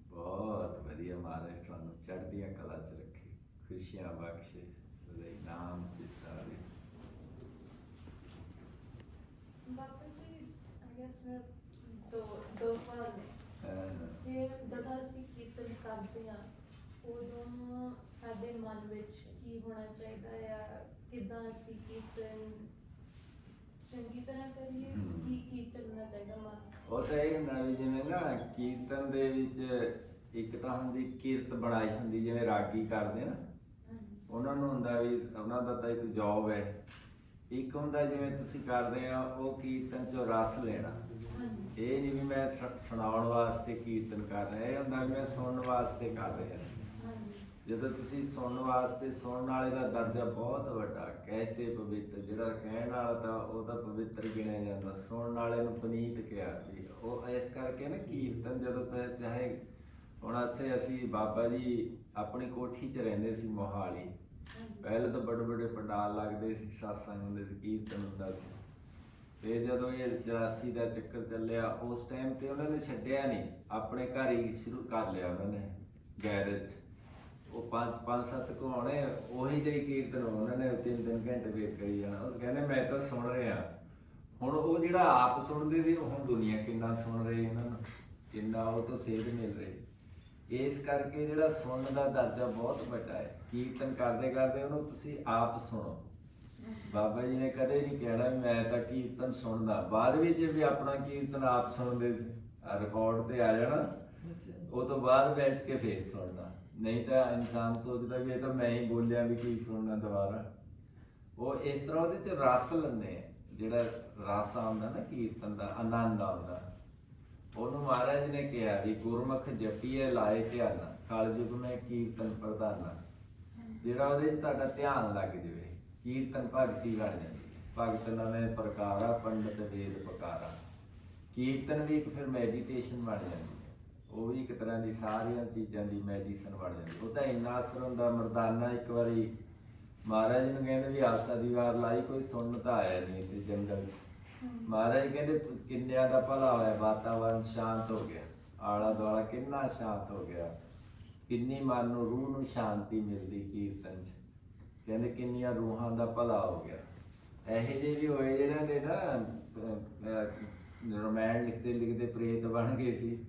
ਬਹੁਤ ਵਧੀਆ ਮਹਾਰਾਜ ਤੁਹਾਨੂੰ ਚੜ੍ਹਦੀਆਂ ਕਲਾ ਚ ਰੱਖੇ। ਖੁਸ਼ੀਆਂ ਬਖਸ਼ੇ। ਸਦਾ ਨਾਮ ਚਿਤਾਰੇ ਬਾਬਾ ਜੀ I guess ਮੈਂ ਦੋ ਦੋ ਸਵਾਲ ਨੇ ਜੇ ਜਦੋਂ ਅਸੀਂ ਕੀਰਤਨ ਕਰਦੇ ਹਾਂ ਉਦੋਂ ਸਾਡੇ ਮਨ ਵਿੱਚ ਕੀ ਹੋਣਾ ਚਾਹੀਦਾ ਆ ਕਿਦਾਂ ਅਸੀਂ ਕੀਰਤਨ ਚੰਗੀ ਤਰ੍ਹਾਂ ਕਰੀਏ। ਕੀ ਕੀ ਚੱਲਣਾ ਚਾਹੀਦਾ ਮਨ ਉਹ ਤਾਂ ਇਹ ਹੁੰਦਾ ਵੀ ਜਿਵੇਂ ਨਾ ਕੀਰਤਨ ਦੇ ਵਿੱਚ ਇੱਕ ਤਾਂ ਹੁੰਦੀ ਕੀਰਤ ਬਣਾਈ ਹੁੰਦੀ ਜਿਵੇਂ ਰਾਗੀ ਕਰਦੇ ਨਾ। ਉਹਨਾਂ ਨੂੰ ਹੁੰਦਾ ਵੀ ਉਹਨਾਂ ਦਾ ਤਾਂ ਇੱਕ ਜੌਬ ਹੈ। ਇੱਕ ਹੁੰਦਾ ਜਿਵੇਂ ਤੁਸੀਂ ਕਰਦੇ ਆ ਉਹ ਕੀਰਤਨ ਚੋਂ ਰਸ ਲੈਣਾ। ਇਹ ਨਹੀਂ ਵੀ ਮੈਂ ਸੁਣਾਉਣ ਵਾਸਤੇ ਕੀਰਤਨ ਕਰ ਰਿਹਾ ਇਹ ਹੁੰਦਾ ਮੈਂ ਸੁਣਨ ਵਾਸਤੇ ਕਰ ਰਿਹਾ। ਜਦੋਂ ਤੁਸੀਂ ਸੁਣਨ ਵਾਸਤੇ ਸੁਣਨ ਵਾਲੇ ਦਾ ਦਰਜਾ ਬਹੁਤ ਵੱਡਾ। ਕਹਤੇ ਪਵਿੱਤਰ ਜਿਹੜਾ ਕਹਿਣ ਵਾਲਾ ਤਾਂ ਉਹ ਤਾਂ ਪਵਿੱਤਰ ਗਿਣਿਆ ਜਾਂਦਾ। ਸੁਣਨ ਵਾਲੇ ਨੂੰ ਪਨੀਤ ਕਿਹਾ ਵੀ ਉਹ ਇਸ ਕਰਕੇ ਨਾ ਕੀਰਤਨ ਜਦੋਂ ਤੇ ਚਾਹੇ ਹੁਣ ਇੱਥੇ ਅਸੀਂ ਬਾਬਾ ਜੀ ਆਪਣੀ ਕੋਠੀ 'ਚ ਰਹਿੰਦੇ ਸੀ ਮੋਹਾਲੀ। ਪਹਿਲੇ ਤਾਂ ਬੜੇ ਬੜੇ ਪੰਡਾਲ ਲੱਗਦੇ ਸੀ ਸਾਸਾਂ ਹੁੰਦੇ ਸੀ ਕੀਰਤਨ ਹੁੰਦਾ ਸੀ। ਫਿਰ ਜਦੋਂ ਇਹ 84 ਦਾ ਚੱਕਰ ਚੱਲਿਆ ਉਸ ਟਾਈਮ ਤੇ ਉਹਨਾਂ ਨੇ ਛੱਡਿਆ ਨਹੀਂ। ਆਪਣੇ ਘਰ ਹੀ ਸ਼ੁਰੂ ਕਰ ਲਿਆ ਉਹਨਾਂ ਨੇ ਗੈਰੇਜ ਪੰਜ ਪੰਜ ਸੱਤ ਕੁ ਆਉਣੇ ਉਹੀ ਜਿਹੀ ਕੀਰਤਨ ਉਹਨਾਂ ਨੇ ਤਿੰਨ ਤਿੰਨ ਘੰਟੇ ਵੇਟ ਕਰੀ ਜਾਣਾ। ਉਹ ਕਹਿੰਦੇ ਮੈਂ ਤਾਂ ਸੁਣ ਰਿਹਾ। ਹੁਣ ਉਹ ਜਿਹੜਾ ਆਪ ਸੁਣਦੇ ਸੀ ਉਹ ਹੁਣ ਦੁਨੀਆ ਕਿੰਨਾ ਸੁਣ ਰਹੀ ਇਹਨਾਂ ਨੂੰ। ਕਿੰਨਾ ਉਹ ਤੋਂ ਸੇਧ ਮਿਲ ਰਹੀ ਇਸ ਕਰਕੇ ਜਿਹੜਾ ਸੁਣਨ ਦਾ ਦਰਜਾ ਬਹੁਤ ਵੱਡਾ ਹੈ। ਕੀਰਤਨ ਕਰਦੇ ਕਰਦੇ ਉਹਨੂੰ ਤੁਸੀਂ ਆਪ ਸੁਣੋ। ਬਾਬਾ ਜੀ ਨੇ ਕਦੇ ਨਹੀਂ ਕਹਿਣਾ ਮੈਂ ਤਾਂ ਕੀਰਤਨ ਸੁਣਦਾ। ਬਾਅਦ ਵਿੱਚ ਵੀ ਆਪਣਾ ਕੀਰਤਨ ਆਪ ਸੁਣਦੇ ਸੀ। ਰਿਕਾਰਡ ਤੇ ਆ ਜਾਣਾ। ਉਹ ਤੋਂ ਬਾਅਦ ਬੈਠ ਕੇ ਫੇਰ ਸੁਣਨਾ। ਨਹੀਂ ਤਾਂ ਇਨਸਾਨ ਸੋਚਦਾ ਵੀ ਇਹ ਤਾਂ ਮੈਂ ਹੀ ਬੋਲਿਆ ਵੀ ਕੀ ਸੁਣਨਾ ਦੁਬਾਰਾ। ਉਹ ਇਸ ਤਰ੍ਹਾਂ ਉਹਦੇ ਚ ਰਸ ਲੈਂਦੇ ਆ। ਜਿਹੜਾ ਰਸ ਆਉਂਦਾ ਨਾ, ਕੀਰਤਨ ਦਾ, ਆਨੰਦ ਆਉਂਦਾ। ਉਹਨੂੰ ਮਹਾਰਾਜ ਨੇ ਕਿਹਾ ਵੀ ਗੁਰਮੁਖ ਜਪੀਏ, ਲਾਏ ਧਿਆਨਾ। ਕਲਯੁਗ ਮੈਂ ਕੀਰਤਨ ਪ੍ਰਧਾਨਾ। ਜਿਹੜਾ ਉਹਦੇ 'ਚ ਤੁਹਾਡਾ ਧਿਆਨ ਲੱਗ ਜਾਵੇ, ਕੀਰਤਨ ਭਗਤੀ ਬਣ ਜਾਂਦੀ ਭਗਤ ਨਾਮੇ ਪ੍ਰਕਾਰਾ, ਪੰਡਤ ਵੇਦ ਪਕਾਰਾ। ਕੀਰਤਨ ਵੀ ਇੱਕ ਫਿਰ ਮੈਡੀਟੇਸ਼ਨ ਬਣ ਜਾਂਦੀ ਉਹ ਵੀ ਇੱਕ ਤਰ੍ਹਾਂ ਦੀ ਸਾਰੀਆਂ ਚੀਜ਼ਾਂ ਦੀ ਮੈਡੀਸਨ ਬਣ ਜਾਂਦੀ। ਉਹ ਤਾਂ ਇੰਨਾ ਅਸਰ ਹੁੰਦਾ ਮਰਦਾਨਾ ਇੱਕ ਵਾਰੀ ਮਹਾਰਾਜ ਨੂੰ ਕਹਿੰਦੇ ਵੀ ਆਸਾ ਦੀ ਵਾਰ ਲਾਈ, ਕੋਈ ਸੁਣਨ ਤਾਂ ਆਇਆ ਨਹੀਂ ਤੇ ਜੰਗਲ 'ਚ। ਮਹਾਰਾਜ ਕਹਿੰਦੇ, ਕਿੰਨਿਆਂ ਦਾ ਭਲਾ ਹੋਇਆ, ਵਾਤਾਵਰਨ ਸ਼ਾਂਤ ਹੋ ਗਿਆ। ਆਲਾ ਦੁਆਲਾ ਕਿੰਨਾ ਸ਼ਾਂਤ ਹੋ ਗਿਆ। ਕਿੰਨੀ ਮਨ ਨੂੰ, ਰੂਹ ਨੂੰ ਸ਼ਾਂਤੀ ਮਿਲਦੀ ਕੀਰਤਨ 'ਚ। ਕਹਿੰਦੇ ਕਿੰਨੀਆਂ ਰੂਹਾਂ ਦਾ ਭਲਾ ਹੋ ਗਿਆ। ਇਹੋ ਜਿਹੇ ਵੀ ਹੋਏ ਜਿਹਨਾਂ ਦੇ ਨਾ ਰਮਾਇਣ ਲਿਖਦੇ ਲਿਖਦੇ ਪ੍ਰੇਤ ਬਣ ਗਏ ਸੀ।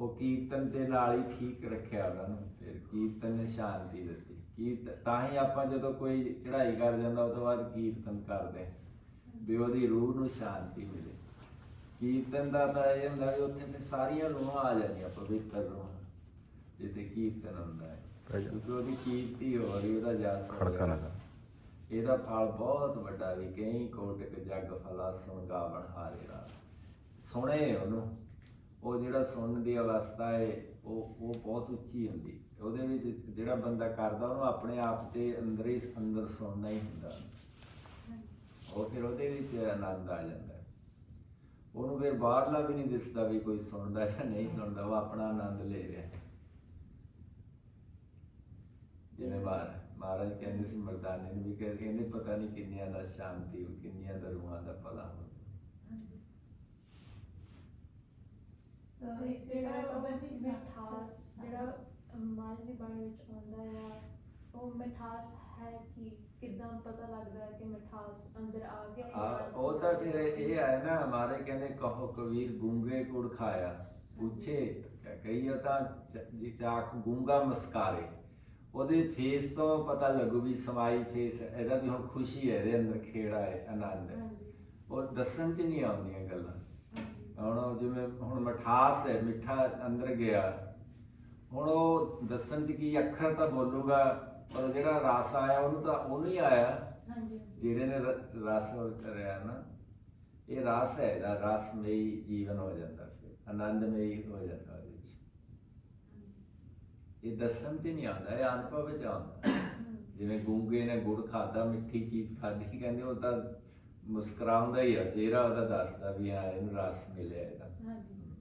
ਉਹ ਕੀਰਤਨ ਦੇ ਨਾਲ ਹੀ ਠੀਕ ਰੱਖਿਆ ਉਹਨਾਂ ਨੂੰ ਫਿਰ ਕੀਰਤਨ ਨੇ ਸ਼ਾਂਤੀ ਦਿੱਤੀ। ਕੀਰਤਨ ਤਾਂ ਹੀ ਆਪਾਂ ਜਦੋਂ ਕੋਈ ਚੜ੍ਹਾਈ ਕਰ ਜਾਂਦਾ ਉਸ ਤੋਂ ਬਾਅਦ ਕੀਰਤਨ ਕਰਦੇ ਵੀ ਉਹਦੀ ਰੂਹ ਨੂੰ ਸ਼ਾਂਤੀ ਮਿਲੇ। ਕੀਰਤਨ ਦਾ ਤਾਂ ਇਹ ਹੁੰਦਾ ਵੀ ਉੱਥੇ ਤੇ ਸਾਰੀਆਂ ਰੂਹਾਂ ਆ ਜਾਂਦੀਆਂ ਪਵਿੱਤਰ ਰੂਹਾਂ ਜਿੱਥੇ ਕੀਰਤਨ ਹੁੰਦਾ ਹੈ। ਕਿਉਂਕਿ ਉਹਦੀ ਕੀਰਤੀ ਹੋ ਰਹੀ ਉਹਦਾ ਜਸ ਖੜਕਾ। ਲਗਾ। ਇਹਦਾ ਫਲ ਬਹੁਤ ਵੱਡਾ ਵੀ ਕਈ ਕੋਟਿਕ ਜਗ ਫਲਾ ਸੁਣ ਗਾਵਣ ਹਾਰੇ ਰਾਮ ਸੁਣੇ ਉਹਨੂੰ। ਉਹ ਜਿਹੜਾ ਸੁਣਨ ਦੀ ਅਵਸਥਾ ਹੈ ਉਹ ਉਹ ਬਹੁਤ ਉੱਚੀ ਹੁੰਦੀ। ਉਹਦੇ ਵਿੱਚ ਜਿਹੜਾ ਬੰਦਾ ਕਰਦਾ, ਉਹਨੂੰ ਆਪਣੇ ਆਪ ਤੇ ਅੰਦਰ ਹੀ ਅੰਦਰ ਸੁਣਨਾ ਹੀ ਹੁੰਦਾ। ਉਹ ਫਿਰ ਉਹਦੇ ਵਿੱਚ ਆਨੰਦ ਆ ਜਾਂਦਾ। ਉਹਨੂੰ ਫਿਰ ਬਾਹਰਲਾ ਵੀ ਨਹੀਂ ਦਿਸਦਾ ਵੀ ਕੋਈ ਸੁਣਦਾ ਜਾਂ ਨਹੀਂ ਸੁਣਦਾ, ਉਹ ਆਪਣਾ ਆਨੰਦ ਲੈ ਰਿਹਾ। ਜਿਵੇਂ ਬਾਹਰ, ਮਹਾਰਾਜ ਕਹਿੰਦੇ ਸੀ ਮਰਦਾਨੇ ਨੂੰ ਵੀ ਕਿ ਕਹਿੰਦੇ ਪਤਾ ਨਹੀਂ ਕਿੰਨਿਆਂ ਦਾ ਸ਼ਾਂਤੀ ਹੋ ਕਿੰਨਿਆਂ ਦਾ ਰੂਹਾਂ ਦਾ ਭਲਾ ਹੋ ਸੋ ਇਸ ਜਿਹੜਾ ਜੀ ਮਿਠਾਸ ਜਿਹੜਾ ਮਾਲ ਦੀ ਬਾਣੀ ਵਿੱਚ ਆਉਂਦਾ ਆ ਉਹ ਮਿਠਾਸ ਹੈ ਕਿ ਕਿਦਾਂ ਪਤਾ ਲੱਗਦਾ ਹੈ ਕਿ ਮਿਠਾਸ ਅੰਦਰ ਆ ਗਿਆ ਆ ਜਾਂ ਉਹ ਤਾਂ ਫਿਰ ਇਹ ਆਇਆ ਨਾ ਹਮਾਰੇ ਕਹਿੰਦੇ ਕਹੋ ਕਬੀਰ ਗੂੰਗੇ ਗੁੜ ਖਾਇਆ। ਪੁੱਛੇ ਕਹੀਏ ਤਾਂ ਚ- ਜੀ ਚਾਖ ਗੂੰਗਾ ਮੁਸਕਾਰੇ। ਉਹਦੇ ਫੇਸ ਤੋਂ ਪਤਾ ਲੱਗੂ ਵੀ ਸਮਾਈ ਫੇਸ ਇਹਦਾ ਵੀ ਹੁਣ ਖੁਸ਼ੀ ਹੈ ਇਹਦੇ ਅੰਦਰ ਖੇੜਾ ਹੈ ਆਨੰਦ। ਹੈ ਹਾਂਜੀ। ਉਹ ਦੱਸਣ ਚ ਨਹੀਂ ਆਉਂਦੀਆਂ ਗੱਲਾਂ। ਹੁਣ ਜਿਵੇਂ ਹੁਣ ਮਠਾਸ ਹੈ ਮਿੱਠਾ ਅੰਦਰ ਗਿਆ। ਹੁਣ ਉਹ ਦੱਸਣ ਚ ਕੀ ਅੱਖਰ ਤਾਂ ਬੋਲੂਗਾ ਪਰ ਜਿਹੜਾ ਰਸ ਆਇਆ ਉਹਨੂੰ ਤਾਂ ਉਹਨੂੰ ਹੀ ਆਇਆ। ਜਿਹੜੇ ਨੇ ਰਸ ਕਰਿਆ ਨਾ ਇਹ ਰਸ ਹੈ ਇਹਦਾ ਰਸਮਈ ਜੀਵਨ ਹੋ ਜਾਂਦਾ ਫਿਰ ਆਨੰਦਮਈ ਹੋ ਜਾਂਦਾ ਉਹਦੇ ਵਿੱਚ ਇਹ ਦੱਸਣ ਚ ਨਹੀਂ ਆਉਂਦਾ ਇਹ ਅਨੁਭਵ ਵਿੱਚ ਆਉਂਦਾ। ਜਿਵੇਂ ਗੂੰਗੇ ਨੇ ਗੁੜ ਖਾਦਾ ਮਿੱਠੀ ਚੀਜ਼ ਖਾਧੀ ਕਹਿੰਦੇ ਉਹ ਤਾਂ ਮੁਸਕਰਾਉਂਦਾ ਹੀ ਆ ਚਿਹਰਾ ਉਹਦਾ ਦੱਸਦਾ ਵੀ ਹਾਂ ਇਹਨੂੰ ਰਸ ਮਿਲਿਆ ਇਹਦਾ। ਹਾਂਜੀ।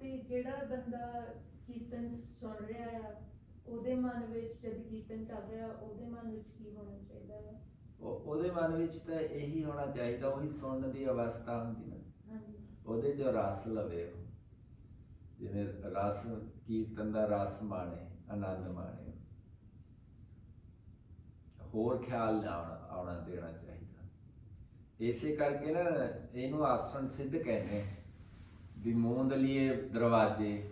ਤੇ ਜਿਹੜਾ ਬੰਦਾ ਕੀਰਤਨ ਸੁਣ ਰਿਹਾ ਆ ਉਹਦੇ ਮਨ ਵਿੱਚ ਜਦ ਕੀਰਤਨ ਚੱਲ ਰਿਹਾ ਉਹਦੇ ਮਨ ਵਿੱਚ ਕੀ ਹੋਣਾ ਚਾਹੀਦਾ ਹੈ ਉਹ ਉਹਦੇ ਮਨ ਵਿੱਚ ਤਾਂ ਇਹੀ ਹੋਣਾ ਚਾਹੀਦਾ ਉਹੀ ਸੁਣਨ ਦੀ ਅਵਸਥਾ ਹੁੰਦੀ ਨਾ। ਹਾਂਜੀ। ਉਹਦੇ ਚ ਰਸ ਲਵੇ ਉਹ। ਜਿਵੇਂ ਰਸ ਕੀਰਤਨ ਦਾ ਰਸ ਮਾਣੇ ਆਨੰਦ ਮਾਣੇ। ਹੋਰ ਖਿਆਲ ਆਉਣਾ ਆਉਣਾ ਦੇਣਾ ਚਾਹੀਦਾ। ਇਸੇ ਕਰਕੇ ਨਾ ਇਹਨੂੰ ਆਸਣ ਸਿੱਧ ਕਹਿੰਦੇ। ਵੀ ਮੂੰਦ ਲਿਏ ਦਰਵਾਜੇ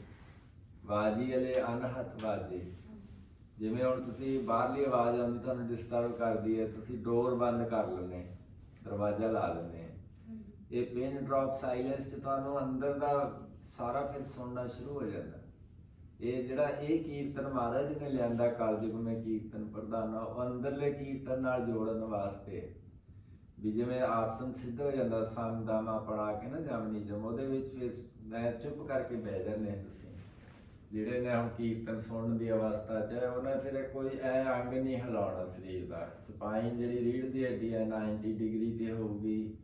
ਬਾਜੀ ਵਾਲੇ ਅਨਹਤ ਬਾਜੇ। ਜਿਵੇਂ ਹੁਣ ਤੁਸੀਂ ਬਾਹਰਲੀ ਆਵਾਜ਼ ਆਉਂਦੀ ਤੁਹਾਨੂੰ ਡਿਸਟਰਬ ਕਰਦੀ ਹੈ ਤੁਸੀਂ ਡੋਰ ਬੰਦ ਕਰ ਲੈਂਦੇ ਦਰਵਾਜ਼ਾ ਲਾ ਲੈਂਦੇ ਇਹ ਪਿਨ ਡ੍ਰੌਪ ਸਾਇਲੈਂਸ ਚ ਤੁਹਾਨੂੰ ਅੰਦਰ ਦਾ ਸਾਰਾ ਫਿਰ ਸੁਣਨਾ ਸ਼ੁਰੂ ਹੋ ਜਾਂਦਾ। ਇਹ ਜਿਹੜਾ ਇਹ ਕੀਰਤਨ ਮਹਾਰਾਜ ਨੇ ਲਿਆਂਦਾ ਕਲਯੁਗ ਮੈਂ ਕੀਰਤਨ ਪ੍ਰਧਾਨਾ ਉਹ ਅੰਦਰਲੇ ਕੀਰਤਨ ਨਾਲ ਜੋੜਨ ਵਾਸਤੇ। ਵੀ ਜਿਵੇਂ ਆਸਨ ਸਿੱਧ ਹੋ ਜਾਂਦਾ ਸੰਦਾਮਾ ਪੜਾ ਕੇ ਨਾ ਜਮਨੀ ਜਮ, ਉਹਦੇ ਵਿੱਚ ਫਿਰ ਮੈਂ ਚੁੱਪ ਕਰਕੇ ਬਹਿ ਜਾਂਦੇ ਤੁਸੀਂ। ਜਿਹੜੇ ਨੇ ਹੁਣ ਕੀਰਤਨ ਸੁਣਨ ਦੀ ਅਵਸਥਾ 'ਚ ਹੈ, ਉਹਨਾਂ ਫਿਰ ਕੋਈ ਐ ਅੰਗ ਨਹੀਂ ਹਿਲਾਉਣਾ ਸਰੀਰ ਦਾ। ਸਪਾਈਨ ਜਿਹੜੀ ਰੀੜ ਦੀ ਹੱਡੀ ਹੈ 90 ਡਿਗਰੀ ਤੇ ਹੋਊਗੀ,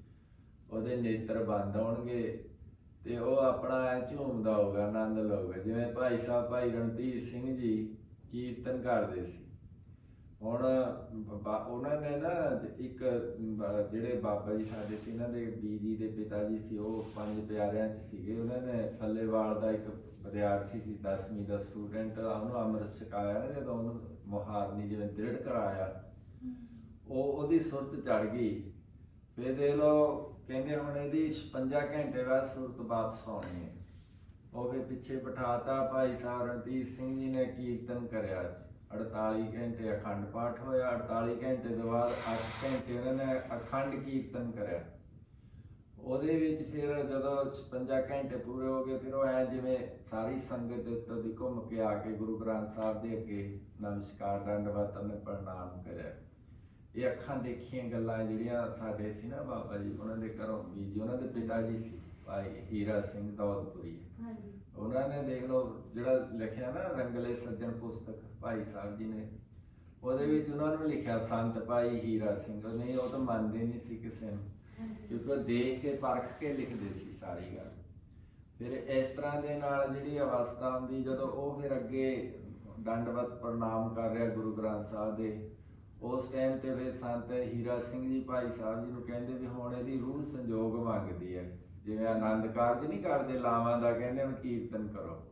ਉਹਦੇ ਨੇਤਰ ਬੰਦ ਹੋਣਗੇ। ਤੇ ਉਹ ਆਪਣਾ ਐ ਝੂਮਦਾ ਹੋਊਗਾ ਆਨੰਦ ਲਊਗਾ। ਜਿਵੇਂ ਭਾਈ ਸਾਹਿਬ ਭਾਈ ਰਣਧੀਰ ਸਿੰਘ ਜੀ ਕੀਰਤਨ ਕਰਦੇ ਸੀ। ਹੁਣ ਉਹਨਾਂ ਨੇ ਨਾ ਇੱਕ ਜਿਹੜੇ ਬਾਬਾ ਜੀ ਸਾਡੇ ਸੀ ਇਹਨਾਂ ਦੇ ਬੀਜੀ ਦੇ ਪਿਤਾ ਜੀ ਸੀ ਉਹ ਪੰਜ ਪਿਆਰਿਆਂ ਚ ਸੀਗੇ। ਉਹਨਾਂ ਨੇ ਫੱਲੇਵਾਲ ਦਾ ਇੱਕ ਵਿਦਿਆਰਥੀ ਸੀ 10ਵੀਂ ਦਾ ਸਟੂਡੈਂਟ ਉਹਨੂੰ ਅੰਮ੍ਰਿਤ ਛਕਾਇਆ ਨਾ ਜਦੋਂ ਉਹਨੂੰ ਮੁਹਾਰਨੀ ਜਿਵੇਂ ਦ੍ਰਿੜ ਕਰਾਇਆ। ਉਹ ਉਹਦੀ ਸੁਰਤ ਚੜ ਗਈ। ਫਿਰ ਦੇਖ ਲਓ ਕਹਿੰਦੇ ਹੁਣ ਇਹਦੀ 56 ਘੰਟੇ ਬਾਅਦ ਸੂਰਤ ਵਾਪਸ ਆਉਣੀ ਹੈ। ਉਹ ਫਿਰ ਪਿੱਛੇ ਬਿਠਾਤਾ ਭਾਈ ਸਾਹਿਬ ਰਣਧੀਰ ਸਿੰਘ ਜੀ ਨੇ ਕੀਰਤਨ ਕਰਿਆ 48 ਘੰਟੇ ਅਖੰਡ ਪਾਠ ਹੋਇਆ 48 ਘੰਟੇ ਤੋਂ ਬਾਅਦ 8 ਘੰਟੇ ਉਹਨਾਂ ਨੇ ਅਖੰਡ ਕੀਰਤਨ ਕਰਿਆ। ਉਹਦੇ ਵਿੱਚ ਫਿਰ ਜਦੋਂ 56 ਘੰਟੇ ਪੂਰੇ ਹੋ ਗਏ, ਫਿਰ ਉਹ ਐ ਜਿਵੇਂ ਸਾਰੀ ਸੰਗਤ ਦੇ ਉੱਤੇ ਦੀ ਘੁੰਮ ਕੇ ਆ ਕੇ ਗੁਰੂ ਗ੍ਰੰਥ ਸਾਹਿਬ ਦੇ ਅੱਗੇ ਨਮਸਕਾਰ, ਦੰਡਵਤ ਨੇ ਪ੍ਰਣਾਮ ਕਰਿਆ। ਇਹ ਅੱਖਾਂ ਦੇਖੀਆਂ ਗੱਲਾਂ ਜਿਹੜੀਆਂ ਸਾਡੇ ਸੀ ਨਾ ਬਾਬਾ ਜੀ ਉਹਨਾਂ ਦੇ ਘਰੋਂ ਵੀ ਜੀ ਉਹਨਾਂ ਦੇ ਪਿਤਾ ਜੀ ਸੀ ਭਾਈ ਹੀਰਾ ਸਿੰਘ ਦੌਲਤਪੁਰੀ। ਹਾਂਜੀ। ਉਹਨਾਂ ਨੇ ਦੇਖ ਲਓ ਜਿਹੜਾ ਲਿਖਿਆ ਨਾ ਰੰਗਲੇ ਸੱਜਣ ਪੁਸਤਕ ਭਾਈ ਸਾਹਿਬ ਜੀ ਨੇ ਉਹਦੇ ਵਿੱਚ ਉਹਨਾਂ ਨੂੰ ਲਿਖਿਆ ਸੰਤ ਭਾਈ ਹੀਰਾ ਸਿੰਘ। ਨਹੀਂ ਉਹ ਤਾਂ ਮੰਨਦੇ ਨਹੀਂ ਸੀ ਕਿਸੇ ਨੂੰ ਕਿਉਂਕਿ ਉਹ ਦੇਖ ਕੇ ਪਰਖ ਕੇ ਲਿਖਦੇ ਸੀ ਸਾਰੀ ਗੱਲ। ਫਿਰ ਇਸ ਤਰ੍ਹਾਂ ਦੇ ਨਾਲ ਜਿਹੜੀ ਅਵਸਥਾ ਆਉਂਦੀ ਜਦੋਂ ਉਹ ਫਿਰ ਅੱਗੇ ਦੰਡਵਤ ਪ੍ਰਣਾਮ ਕਰ ਰਿਹਾ ਗੁਰੂ ਗ੍ਰੰਥ ਸਾਹਿਬ ਦੇ ਉਸ ਟਾਈਮ ਤੇ ਫਿਰ ਸੰਤ ਹੀਰਾ ਸਿੰਘ ਜੀ ਭਾਈ ਸਾਹਿਬ ਜੀ ਨੂੰ ਕਹਿੰਦੇ ਵੀ ਹੁਣ ਇਹਦੀ ਰੂਹ ਸੰਜੋਗ ਮੰਗਦੀ ਹੈ। ਜਿਵੇਂ ਆਨੰਦ ਕਾਰਜ ਨਹੀਂ ਕਰਦੇ ਲਾਵਾਂ ਦਾ ਕਹਿੰਦੇ ਹੁਣ ਕੀਰਤਨ ਕਰੋ।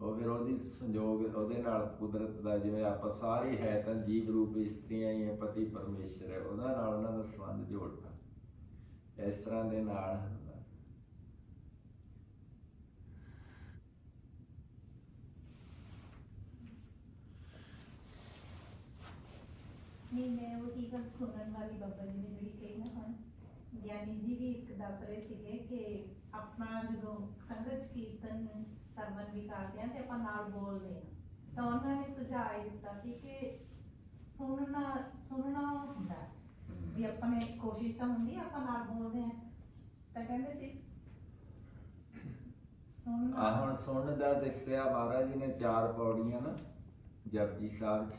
ਉਹ ਫਿਰ ਉਹਦੀ ਸੰਜੋਗ ਉਹਦੇ ਨਾਲ ਕੁਦਰਤ ਦਾ ਜਿਵੇਂ ਆਪਾਂ ਸਾਰੇ ਹੈ ਤਾਂ ਜੀਵ ਰੂਪ ਇਸਤਰੀਆਂ ਹੀ ਹੈ ਪਤੀ ਪਰਮੇਸ਼ਰ ਹੈ ਉਹਦਾ ਨਾਲ ਉਹਨਾਂ ਦਾ ਸੰਬੰਧ ਜੋੜਦਾ ਇਸ ਤਰ੍ਹਾਂ ਦੇ ਨਾਲ ਹੁੰਦਾ ਨਹੀਂ ਮੈਂ ਉਹ ਕੀ ਗੱਲ ਸੁਣਨ ਵਾਲੀ ਬਾਬਾ ਜੀ ਨੇ ਜਿਹੜੀ ਕਹੀ ਨਾ ਹੁਣ ਗਿਆਨੀ ਜੀ ਵੀ ਇੱਕ ਦੱਸ ਰਹੇ ਸੀਗੇ ਕਿ ਆਪਣਾ ਜਦੋਂ ਸੰਗਤ 'ਚ ਕੀਰਤਨ ਸਰਵਨ ਵੀ ਕਰਦੇ ਆ ਤੇ ਆਪਾਂ ਨਾਲ ਬੋਲਦੇ ਆ ਤਾਂ ਉਹਨਾਂ ਨੇ ਸੁਝਾਅ ਦਿੱਤਾ ਸੀ ਕਿ ਸੁਣਨਾ ਸੁਣਨਾ ਹੁੰਦਾ ਵੀ ਆਪਾਂ ਨੇ ਕੋਸ਼ਿਸ਼ ਤਾਂ ਹੁੰਦੀ ਆ, ਆਪਾਂ ਨਾਲ ਬੋਲਦੇ ਆ ਤਾਂ ਕਹਿੰਦੇ ਸੀ ਸੁਣਨਾ ਆ ਹੁਣ ਸੁਣਨ ਦਾ ਦੱਸਿਆ ਮਹਾਰਾਜ ਜੀ ਨੇ ਚਾਰ ਪੌੜੀਆਂ ਨਾ ਜਪਜੀ ਸਾਹਿਬ ਚ।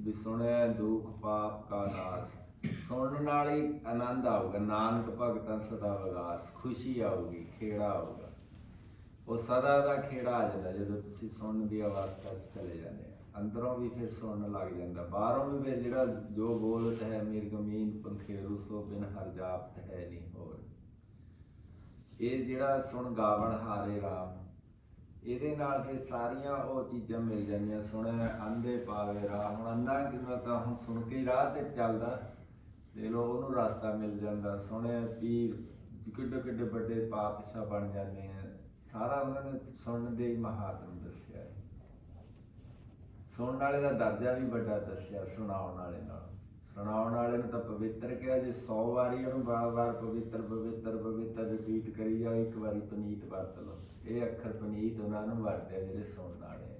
ਵੀ ਸੁਣਿਆ ਦੁਖ ਪਾਪ ਕਾ ਨਾਸ। ਸੁਣਨ ਨਾਲ ਹੀ ਆਨੰਦ ਆਊਗਾ, ਨਾਨਕ ਭਗਤਾਂ ਸਦਾ ਵਿਗਾਸ ਖੁਸ਼ੀ ਆਊਗੀ, ਖੇੜਾ ਆਊਗਾ। ਉਹ ਸਦਾ ਦਾ ਖੇੜਾ ਆ ਜਾਂਦਾ, ਜਦੋਂ ਤੁਸੀਂ ਸੁਣਨ ਦੀ ਅਵਸਥਾ 'ਚ ਚਲੇ ਜਾਂਦੇ ਅੰਦਰੋਂ ਵੀ ਫਿਰ ਸੁਣਨ ਲੱਗ ਜਾਂਦਾ, ਬਾਹਰੋਂ ਵੀ ਫਿਰ ਜਿਹੜਾ ਜੋ ਬੋਲਤ ਹੈ ਮੇਰੀ ਗਮੀਨ ਪੰਖੇਰੂ, ਸੋ ਬਿਨ ਹਰ ਜਾਪਤ ਹੈ ਨਹੀਂ ਹੋਰ। ਇਹ ਜਿਹੜਾ ਸੁਣ ਗਾਵਣ ਹਾਰੇ ਰਾਮ ਇਹਦੇ ਨਾਲ ਫਿਰ ਸਾਰੀਆਂ ਉਹ ਚੀਜ਼ਾਂ ਮਿਲ ਜਾਂਦੀਆਂ। ਸੁਣਿਆ ਅੰਧੇ ਪਾਵੇ, ਰਾਹ ਹੁਣ ਅੰਧਾ ਕਿਵੇਂ ਤਾਂ ਹੁਣ ਸੁਣ ਕੇ ਹੀ ਰਾਹ ਤੇ ਚੱਲਦਾ। ਦੇ ਲੋ ਉਹਨੂੰ ਰਸਤਾ ਮਿਲ ਜਾਂਦਾ। ਸੁਣਿਆ ਪੀਰ ਕਿੱਡੇ ਕਿੱਡੇ ਵੱਡੇ ਪਾਤਸ਼ਾਹ ਬਣ ਜਾਂਦੇ ਆ। ਸਾਰਾ ਉਹਨਾਂ ਨੇ ਸੁਣਨ ਦੇ ਮਹਾਤਮ ਦੱਸਿਆ। ਹੈ ਸੁਣਨ ਵਾਲੇ ਦਾ ਦਰਜਾ ਵੀ ਵੱਡਾ ਦੱਸਿਆ ਸੁਣਾਉਣ ਵਾਲੇ ਨਾਲ। ਸੁਣਾਉਣ ਵਾਲੇ ਨੂੰ ਤਾਂ ਪਵਿੱਤਰ ਕਿਹਾ, ਜੇ 100 ਵਾਰੀ ਉਹਨੂੰ ਵਾਰ-ਵਾਰ ਪਵਿੱਤਰ ਪਵਿੱਤਰ ਪਵਿੱਤਰ ਰਿਪੀਟ ਕਰੀ ਜਾਓ, ਇੱਕ ਵਾਰੀ ਪਨੀਤ ਵਰਤ ਲਓ। ਇਹ ਅੱਖਰ ਪਨੀਤ ਉਹਨਾਂ ਨੂੰ ਵਰਤਿਆ ਜਿਹੜੇ ਸੁਣਨ ਵਾਲੇ।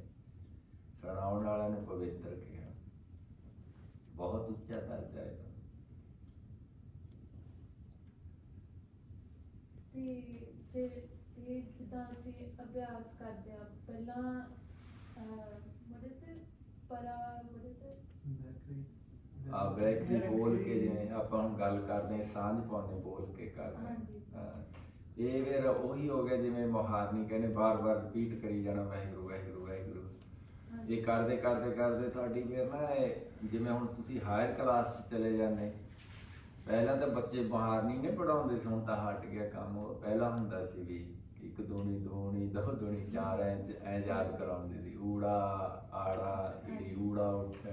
ਸੁਣਾਉਣ ਵਾਲਿਆਂ ਨੂੰ ਪਵਿੱਤਰ ਕਿਹਾ। ਬਹੁਤ ਉੱਚਾ ਦਰਜਾ ਹੈ ਤੇ ਫਿਰ ਇਹ ਜਿੱਦਾਂ ਅਸੀਂ ਅਭਿਆਸ ਕਰਦੇ ਆ ਪਹਿਲਾਂ ਪਰਾ ਬੈਠੀ ਬੋਲ ਕੇ ਜਿਵੇਂ ਆਪਾਂ ਹੁਣ ਗੱਲ ਕਰਦੇ ਸਾਂਝ ਪਾਉਣੇ ਬੋਲ ਕੇ ਕਰਦੇ ਹਾਂ। ਇਹ ਫਿਰ ਉਹੀ ਹੋ ਗਿਆ ਜਿਵੇਂ ਮੁਹਾਰਨੀ ਕਹਿੰਦੇ ਬਾਰ-ਬਾਰ ਰਿਪੀਟ ਕਰੀ ਜਾਣਾ ਵਾਹਿਗੁਰੂ ਵਾਹਿਗੁਰੂ ਵਾਹਿਗੁਰੂ। ਇਹ ਕਰਦੇ ਕਰਦੇ ਕਰਦੇ ਤੁਹਾਡੀ ਫਿਰ ਨਾ ਇਹ ਜਿਵੇਂ ਹੁਣ ਤੁਸੀਂ ਹਾਇਰ ਕਲਾਸ 'ਚ ਚਲੇ ਜਾਂਦੇ ਪਹਿਲਾਂ ਤਾਂ ਬੱਚੇ ਮੁਹਾਰਨੀ ਨੇ ਪੜਾਉਂਦੇ ਸੀ ਹੁਣ ਤਾਂ ਹਟ ਗਿਆ ਕੰਮ ਉਹ। ਪਹਿਲਾਂ ਹੁੰਦਾ ਸੀ ਵੀ ਇੱਕ ਦੂਣੀ ਦੂਣੀ ਦੋ ਦੂਣੀ ਚਾਰ ਐ ਐ ਯਾਦ ਕਰਾਉਂਦੇ ਸੀ। ਊੜਾ ਆੜਾ ਈੜੀ ਊੜਾ ਉੱਠ।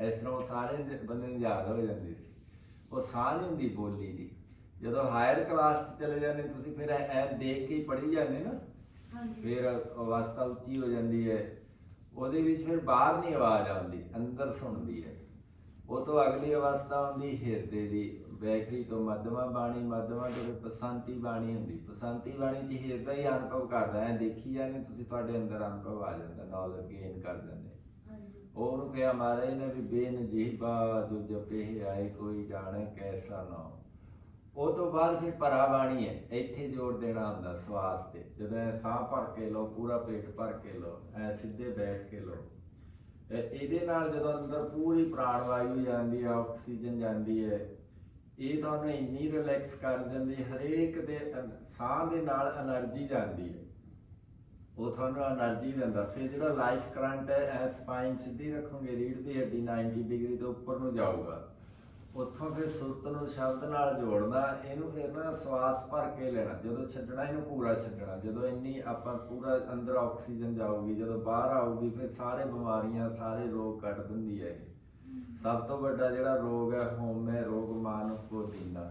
ਇਸ ਤਰ੍ਹਾਂ ਸਾਰੇ ਬੰਦੇ ਨੂੰ ਯਾਦ ਹੋ ਜਾਂਦੀ ਸੀ। ਉਹ ਸਾਂਝ ਹੁੰਦੀ ਬੋਲੀ ਦੀ। ਜਦੋਂ ਹਾਇਰ ਕਲਾਸ 'ਚ ਚਲੇ ਜਾਂਦੇ ਤੁਸੀਂ ਫਿਰ ਐ ਦੇਖ ਕੇ ਹੀ ਪੜ੍ਹੀ ਜਾਂਦੇ ਨਾ। ਹਾਂਜੀ। ਫਿਰ ਅਵਸਥਾ ਉੱਚੀ ਹੋ ਜਾਂਦੀ ਹੈ। ਉਹਦੇ ਵਿੱਚ ਫਿਰ ਬਾਹਰ ਨਹੀਂ ਆਵਾਜ਼ ਆਉਂਦੀ ਅੰਦਰ ਸੁਣਦੀ ਹੈ। ਉਹ ਤੋਂ ਅਗਲੀ ਅਵਸਥਾ ਹੁੰਦੀ ਹਿਰਦੇ ਦੀ। ਬੈਕਰੀ ਤੋਂ ਮੱਧਮਾ ਬਾਣੀ ਮੱਧਮਾ ਤੋਂ ਫਿਰ ਪਸੰਤੀ ਬਾਣੀ ਹੁੰਦੀ। ਪਸੰਤੀ ਬਾਣੀ 'ਚ ਹਿਰਦਾ ਹੀ ਅਨੁਭਵ ਕਰਦਾ ਹੈ। ਦੇਖੀ ਜਾਂਦੇ ਤੁਸੀਂ ਤੁਹਾਡੇ ਅੰਦਰ ਅਨੁਭਵ ਆ ਜਾਂਦਾ ਨੌਲੇਜ ਗੇਨ ਕਰ ਜਾਂਦੇ ਹਾਂਜੀ। ਉਹ ਉਹਨੂੰ ਕਿਹਾ ਮਹਾਰਾਜ ਨੇ ਵੀ ਬੇਨ ਜੀਬਾ ਜੋ ਜਪੇ ਆਏ ਕੋਈ ਜਾਣੇ ਕੈਸਾ ਨਾ ਉਹ ਤੋਂ ਬਾਅਦ ਫਿਰ ਭਰਾ ਬਾਣੀ ਹੈ, ਇੱਥੇ ਜ਼ੋਰ ਦੇਣਾ ਹੁੰਦਾ ਸਵਾਸ ਤੇ। ਜਦੋਂ ਇਹ ਸਾਹ ਭਰ ਕੇ ਲਓ, ਪੂਰਾ ਪੇਟ ਭਰ ਕੇ ਲਓ, ਐ ਸਿੱਧੇ ਬੈਠ ਕੇ ਲਓ। ਇਹਦੇ ਨਾਲ ਜਦੋਂ ਅੰਦਰ ਪੂਰੀ ਪ੍ਰਾਣ ਵਾਯੂ ਜਾਂਦੀ ਹੈ, ਆਕਸੀਜਨ ਜਾਂਦੀ ਹੈ, ਇਹ ਤੁਹਾਨੂੰ ਇੰਨੀ ਰਿਲੈਕਸ ਕਰ ਦਿੰਦੀ ਹਰੇਕ ਦੇ ਸਾਹ ਦੇ ਨਾਲ એનર્ਜੀ ਜਾਂਦੀ ਹੈ। ਉਹ ਤੁਹਾਨੂੰ એનર્ਜੀ ਦਿੰਦਾ। ਫਿਰ ਜਿਹੜਾ ਲਾਈਫ ਕਰੰਟ ਹੈ, ਐ ਸਪਾਈਨ ਸਿੱਧੀ ਰੱਖੋਗੇ ਰੀੜ ਦੀ ਹੱਡੀ 90 ਡਿਗਰੀ ਤੋਂ ਉੱਪਰ ਨੂੰ ਜਾਊਗਾ। ਉੱਥੋਂ ਫਿਰ ਸੁਰਤ ਨੂੰ ਸ਼ਬਦ ਨਾਲ ਜੋੜਨਾ, ਇਹਨੂੰ ਫਿਰ ਨਾ ਸਵਾਸ ਭਰ ਕੇ ਲੈਣਾ, ਜਦੋਂ ਛੱਡਣਾ ਇਹਨੂੰ ਪੂਰਾ ਛੱਡਣਾ, ਜਦੋਂ ਇੰਨੀ ਆਪਾਂ ਪੂਰਾ ਅੰਦਰ ਆਕਸੀਜਨ ਜਾਊਗੀ, ਜਦੋਂ ਬਾਹਰ ਆਊਗੀ, ਫਿਰ ਸਾਰੇ ਬਿਮਾਰੀਆਂ, ਸਾਰੇ ਰੋਗ ਕੱਟ ਦਿੰਦੀ ਹੈ ਇਹ। ਸਭ ਤੋਂ ਵੱਡਾ ਜਿਹੜਾ ਰੋਗ ਹੈ, ਹੋਮੇ ਰੋਗ ਮਾਨਵ ਕੋ ਦੀਨਾ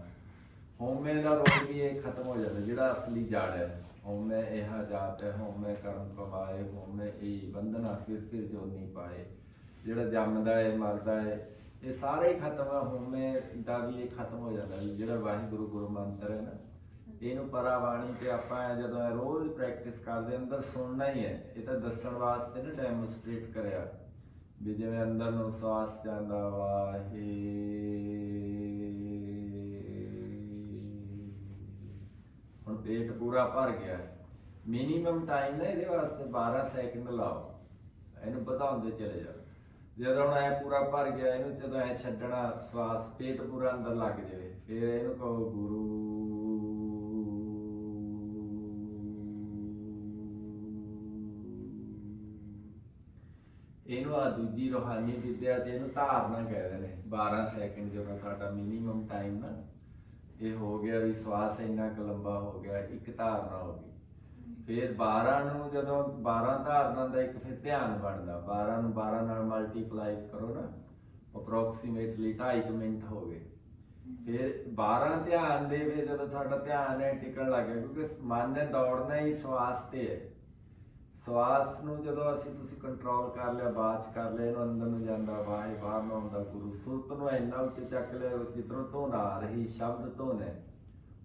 ਹੋਮੇ ਦਾ ਰੋਗ ਵੀ ਇਹ ਖਤਮ ਹੋ ਜਾਂਦਾ, ਜਿਹੜਾ ਅਸਲੀ ਜੜ ਹੈ। ਹੋਮੇ ਇਹ ਜਾਤ ਹੈ, ਹੋਮੇ ਕਰਮ ਕਮਾਏ, ਹੋਮੇ ਇਹ ਬੰਧਨਾ ਫਿਰ ਫਿਰ ਜੋਨੀ ਪਾਏ। ਜਿਹੜਾ ਜੰਮਦਾ ਹੈ, ਮਰਦਾ ਹੈ ਇਹ ਸਾਰੇ ਹੀ ਖਤਮ ਹੈ ਹੋਮੇ ਦਾ ਵੀ ਇਹ ਖਤਮ ਹੋ ਜਾਂਦਾ ਹੈ। ਜਿਹੜਾ ਵਾਹਿਗੁਰੂ ਗੁਰੂ ਮੰਤਰ ਹੈ ਨਾ, ਇਹਨੂੰ ਪਰਾਵਾਣੀ ਤੇ ਆਪਾਂ ਇਹ ਜਦੋਂ ਇਹ ਰੋਜ਼ ਪ੍ਰੈਕਟਿਸ ਕਰਦੇ ਅੰਦਰ ਸੁਣਨਾ ਹੀ ਹੈ। ਇਹ ਤਾਂ ਦੱਸਣ ਵਾਸਤੇ ਨਾ ਡੈਮੋਨਸਟ੍ਰੇਟ ਕਰਿਆ ਵੀ ਜਿਵੇਂ ਅੰਦਰ ਨੂੰ ਸਵਾਸ ਜਾਂਦਾ ਵਾਹੀ ਹੁਣ ਪੇਟ ਪੂਰਾ ਭਰ ਗਿਆ। ਮਿਨੀਮਮ ਟਾਈਮ ਨਾ ਇਹਦੇ ਵਾਸਤੇ 12 ਸੈਕਿੰਡ ਲਾਓ। ਇਹਨੂੰ ਵਧਾਉਂਦੇ ਚਲੇ ਜਾਓ। ਜਦੋਂ ਹੁਣ ਐ ਪੂਰਾ ਭਰ ਗਿਆ, ਇਹਨੂੰ ਜਦੋਂ ਐ ਛੱਡਣਾ ਸਵਾਸ, ਪੇਟ ਪੂਰਾ ਅੰਦਰ ਲੱਗ ਜਾਵੇ, ਫਿਰ ਇਹਨੂੰ ਕਹੋ ਗੁਰੂ। ਇਹਨੂੰ ਆ ਦੂਜੀ ਰੋਹਾਨੀ ਵਿਦਿਆ ਤੇ ਇਹਨੂੰ ਧਾਰਨਾ ਕਹਿੰਦੇ ਨੇ 12 ਸੈਕਿੰਡ ਜਦੋਂ ਤੁਹਾਡਾ ਮਿਨੀਮਮ ਟਾਈਮ ਨਾ, ਇਹ ਹੋ ਗਿਆ ਵੀ ਸਵਾਸ ਇੰਨਾ ਕੁ ਲੰਬਾ ਹੋ ਗਿਆ, ਇੱਕ ਧਾਰਨਾ ਹੋ ਗਈ। ਫਿਰ 12 ਨੂੰ ਜਦੋਂ 12 ਧਾਰਨਾ ਦਾ ਇੱਕ ਫਿਰ ਧਿਆਨ ਬਣਦਾ। 12 ਨੂੰ 12 ਨਾਲ ਮਲਟੀਪਲਾਈ ਕਰੋ ਨਾ ਅਪਰੋਕਸੀਮੇਟਲੀ 2.5 ਮਿੰਟ ਹੋ ਗਏ। ਫਿਰ 12 ਧਿਆਨ ਦੇ ਵਿੱਚ ਜਦੋਂ ਤੁਹਾਡਾ ਧਿਆਨ ਹੈ ਟਿਕਣ ਲੱਗ ਗਿਆ, ਕਿਉਂਕਿ ਮਨ ਨੇ ਦੌੜਨਾ ਹੀ ਸਵਾਸ ਤੇ ਹੈ। ਸਵਾਸ ਨੂੰ ਜਦੋਂ ਅਸੀਂ ਤੁਸੀਂ ਕੰਟਰੋਲ ਕਰ ਲਿਆ, ਬਾਅਦ ਕਰ ਲਿਆ, ਇਹਨੂੰ ਅੰਦਰ ਨੂੰ ਜਾਂਦਾ, ਬਾਹਰ ਬਾਹਰ ਨੂੰ ਆਉਂਦਾ, ਗੁਰੂ ਸੁਰਤ ਨੂੰ ਇੰਨਾ ਉੱਤੇ ਚੱਕ ਲਿਆ, ਜਿੱਧਰੋਂ ਧੁਨ ਆ ਰਹੀ, ਸ਼ਬਦ ਧੁਨ ਹੈ।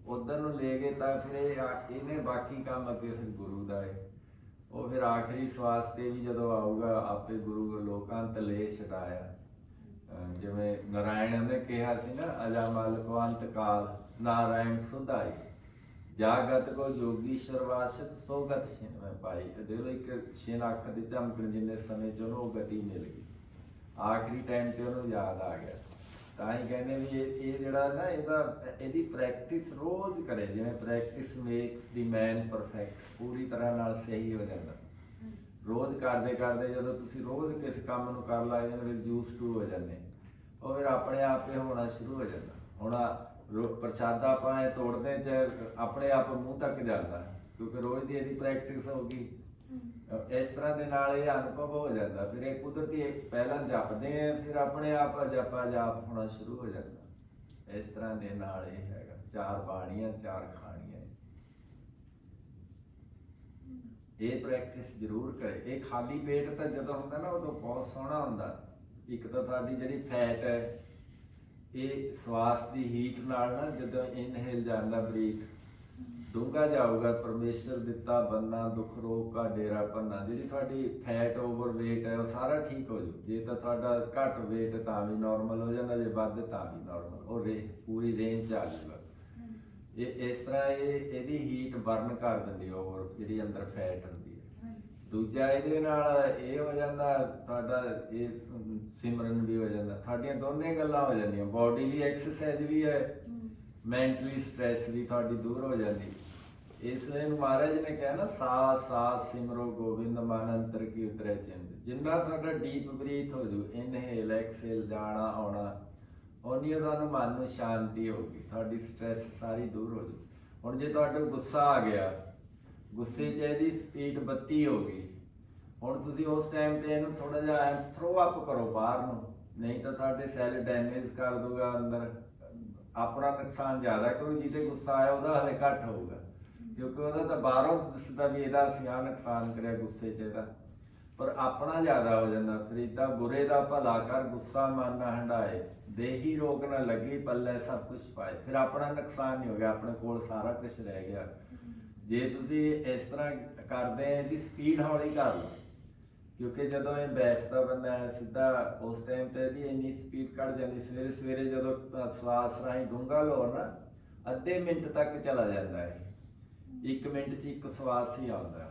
ਉਧਰ ਨੂੰ ਲੈ ਗਏ ਤਾਂ ਫਿਰ ਇਹ ਆ- ਇਹਨੇ ਬਾਕੀ ਕੰਮ ਅੱਗੇ ਫਿਰ ਗੁਰੂ ਦਾ ਹੈ ਉਹ ਫਿਰ ਆਖਰੀ ਸਵਾਸ ਤੇ ਵੀ ਜਦੋਂ ਆਊਗਾ, ਆਪੇ ਗੁਰੂ ਲੋਕਾਂ ਤੇ ਲੈ ਛਡਾਇਆ। ਅਹ ਜਿਵੇਂ ਨਾਰਾਇਣ ਨੇ ਕਿਹਾ ਸੀ ਨਾ ਅਜਾਮਲ ਕਵੰਤ ਕਾਲ, ਨਾਰਾਇਣ ਸੁਧਾਈ। ਜਾਗਤ ਕੋ ਜੋਗੀ ਸਰਵਾਸ਼ਤ ਸੋਗਤ ਛਿਨ ਮੈਂ ਪਾਈ। ਤੇ ਦੇਖੋ ਇੱਕ ਛਿਨ ਅੱਖ ਦੇ ਚਮਕਣ ਜਿੰਨੇ ਸਮੇਂ ਚ ਉਹਨੂੰ ਉਹ ਗਤੀ ਮਿਲ ਗਈ। ਆਖਰੀ ਟਾਈਮ ਤੇ ਉਹਨੂੰ ਯਾਦ ਆ ਗਿਆ। ਤਾਂ ਹੀ ਕਹਿੰਦੇ ਵੀ ਇਹ ਇਹ ਜਿਹੜਾ ਨਾ ਇਹਦਾ, ਇਹਦੀ ਪ੍ਰੈਕਟਿਸ ਰੋਜ਼ ਕਰੇ, ਜਿਵੇਂ practice makes the man perfect ਪੂਰੀ ਤਰ੍ਹਾਂ ਨਾਲ ਸਹੀ ਹੋ ਜਾਂਦਾ। ਰੋਜ਼ ਕਰਦੇ ਕਰਦੇ ਜਦੋਂ ਤੁਸੀਂ ਰੋਜ਼ ਕਿਸ ਕੰਮ ਨੂੰ ਕਰ ਲੱਗ ਜਾਂਦੇ, ਫਿਰ ਜੂਸ ਟੂ ਹੋ ਜਾਂਦੇ। ਉਹ ਫਿਰ ਆਪਣੇ ਆਪ ਹੀ ਹੋਣਾ ਸ਼ੁਰੂ ਹੋ ਜਾਂਦਾ। ਹੁਣ ਰੋ- ਪ੍ਰਸ਼ਾਦਾ ਆਪਾਂ ਤੋੜਦੇ ਚ ਆਪਣੇ ਆਪ ਮੂੰਹ ਤੱਕ ਜਾਂਦਾ, ਕਿਉਂਕਿ ਰੋਜ਼ ਦੀ ਇਹਦੀ ਪ੍ਰੈਕਟਿਸ ਹੋ ਗਈ ਇਸ ਤਰ੍ਹਾਂ ਦੇ ਨਾਲ ਇਹ ਅਨੁਭਵ ਹੋ ਜਾਂਦਾ। ਫਿਰ ਇਹ ਕੁਦਰਤੀ ਇੱਕ ਪਹਿਲਾਂ ਜਪਦੇ ਆ, ਫਿਰ ਆਪਣੇ ਆਪ ਜਪਾ ਜਾਪ ਹੋਣਾ ਸ਼ੁਰੂ ਹੋ ਜਾਂਦਾ। ਇਸ ਤਰ੍ਹਾਂ ਦੇ ਨਾਲ ਇਹ ਹੈਗਾ। ਚਾਰ ਬਾਣੀਆਂ, ਚਾਰ ਖਾਣੀਆਂ। ਇਹ ਪ੍ਰੈਕਟਿਸ ਜ਼ਰੂਰ ਕਰੇ। ਇਹ ਖਾਲੀ ਪੇਟ ਤਾਂ ਜਦੋਂ ਹੁੰਦਾ ਨਾ, ਉਦੋਂ ਬਹੁਤ ਸੋਹਣਾ ਹੁੰਦਾ। ਇੱਕ ਤਾਂ ਤੁਹਾਡੀ ਜਿਹੜੀ ਫੈਟ ਹੈ, ਇਹ ਸਵਾਸ ਦੀ ਹੀਟ ਨਾਲ ਨਾ ਜਦੋਂ ਇਨਹੇਲ ਜਾਂਦਾ ਬਰੀਥ ਡੂੰਘਾ ਜਾਊਗਾ ਪਰਮੇਸ਼ਰ ਦਿੱਤਾ ਬੰਨਾ ਦੁੱਖ ਰੋਗ ਕਾ ਡੇਰਾ ਪੰਨਾ ਜਿਹੜੀ ਤੁਹਾਡੀ ਫੈਟ ਓਵਰ weight ਹੈ ਉਹ ਸਾਰਾ ਠੀਕ ਹੋ ਜੂ ਜੇ ਤਾਂ ਤੁਹਾਡਾ ਘੱਟ weight ਤਾਂ ਵੀ ਨਾਰਮਲ ਹੋ ਜਾਂਦਾ ਜੇ ਵੱਧ ਤਾਂ ਵੀ ਨਾਰਮਲ ਉਹ ਰੇ ਪੂਰੀ ਰੇਂਜ ਚ ਆ ਜੂਗਾ ਇਹ ਇਸ ਤਰ੍ਹਾਂ ਇਹ ਇਹਦੀ ਹੀਟ ਬਰਨ ਕਰ ਦਿੰਦੀ ਓਵਰ ਜਿਹੜੀ ਅੰਦਰ ਫੈਟ ਹੁੰਦੀ ਹੈ। ਦੂਜਾ ਇਹਦੇ ਨਾਲ ਇਹ ਹੋ ਜਾਂਦਾ ਤੁਹਾਡਾ ਇਹ ਸਿਮਰਨ ਵੀ ਹੋ ਜਾਂਦਾ। ਤੁਹਾਡੀਆਂ ਦੋਨੇ ਗੱਲਾਂ ਹੋ ਜਾਂਦੀਆਂ। ਬਾਡੀਲੀ ਐਕਸਰਸਾਈਜ਼ ਵੀ ਹੈ ਮੈਂਟਲੀ ਸਟ੍ਰੈਸ ਵੀ ਤੁਹਾਡੀ ਦੂਰ ਹੋ ਜਾਂਦੀ। ਇਸ ਲਈ ਮਹਾਰਾਜ ਨੇ ਕਿਹਾ ਨਾ ਸਾਸ ਸਾਸ ਸਿਮਰੋ ਗੋਬਿੰਦ ਮਨ ਅੰਤਰ ਕੀ ਉਤਰੇ ਚਿੰਦ। ਜਿੰਨਾ ਤੁਹਾਡਾ ਡੀਪ ਬਰੀਥ ਹੋ ਜੂ ਇਨਹੇਲ, ਐਕਸਹੇਲ, ਜਾਣਾ, ਆਉਣਾ ਉਨੀ ਤੁਹਾਨੂੰ ਮਨ ਨੂੰ ਸ਼ਾਂਤੀ ਹੋਗੀ ਤੁਹਾਡੀ ਸਟ੍ਰੈਸ ਸਾਰੀ ਦੂਰ ਹੋ ਜੂ ਹੁਣ ਜੇ ਤੁਹਾਡੇ ਗੁੱਸਾ ਆ ਗਿਆ, ਗੁੱਸੇ 'ਚ ਇਹਦੀ ਸਪੀਡ 32 ਹੋ ਗਈ, ਹੁਣ ਤੁਸੀਂ ਉਸ ਟਾਈਮ ਤੇ ਇਹਨੂੰ ਥੋੜਾ ਜਿਹਾ ਥਰੋ ਅਪ ਕਰੋ ਬਾਹਰ ਨੂੰ, ਨਹੀਂ ਤਾਂ ਤੁਹਾਡੇ ਸੈੱਲ ਡੈਮੇਜ ਕਰ ਦੂਗਾ ਅੰਦਰ, ਆਪਣਾ ਨੁਕਸਾਨ ਜ਼ਿਆਦਾ ਕਰੂ, ਜਿਹਦੇ ਗੁੱਸਾ ਆਇਆ ਉਹਦਾ ਹਲੇ ਘੱਟ ਹੋਊਗਾ। ਕਿਉਂਕਿ ਉਹਦਾ ਤਾਂ ਬਾਹਰੋਂ ਦਿਸਦਾ ਵੀ ਇਹਦਾ ਅਸੀਂ ਆਹ ਨੁਕਸਾਨ ਕਰਿਆ, ਗੁੱਸੇ 'ਚ ਇਹਦਾ। ਪਰ ਆਪਣਾ ਜ਼ਿਆਦਾ ਹੋ ਜਾਂਦਾ, ਫਿਰ ਏਦਾਂ ਬੁਰੇ ਦਾ ਭਲਾ ਕਰ ਗੁੱਸਾ, ਮਨ ਨਾ ਹੰਡਾਏ, ਦੇਹੀ ਰੋਗ ਨਾ ਲੱਗੀ, ਪੱਲੇ ਸਭ ਕੁਝ ਪਾਏ। ਫਿਰ ਆਪਣਾ ਨੁਕਸਾਨ ਨਹੀਂ ਹੋ ਗਿਆ, ਆਪਣੇ ਕੋਲ ਸਾਰਾ ਕੁਝ ਰਹਿ ਗਿਆ। ਜੇ ਤੁਸੀਂ ਇਸ ਤਰ੍ਹਾਂ ਕਰਦੇ ਇਹਦੀ ਸਪੀਡ ਹੌਲੀ ਕਰ ਲਓ, ਕਿਉਂਕਿ ਜਦੋਂ ਇਹ ਬੈਠਦਾ ਬੰਦਾ ਸਿੱਧਾ ਉਸ ਟਾਈਮ ਤੇ ਇਹਦੀ ਇੰਨੀ ਸਪੀਡ ਕੱਢ ਜਾਂਦੀ ਸਵੇਰੇ ਸਵੇਰੇ ਜਦੋਂ ਸਵਾਸ ਰਾਹੀਂ ਡੂੰਘਾ ਲਓ ਨਾ, ਅੱਧੇ ਮਿੰਟ ਤੱਕ ਚਲਾ ਜਾਂਦਾ ਹੈ 1 ਮਿੰਟ 'ਚ ਇੱਕ ਸਵਾਸ ਹੀ ਆਉਂਦਾ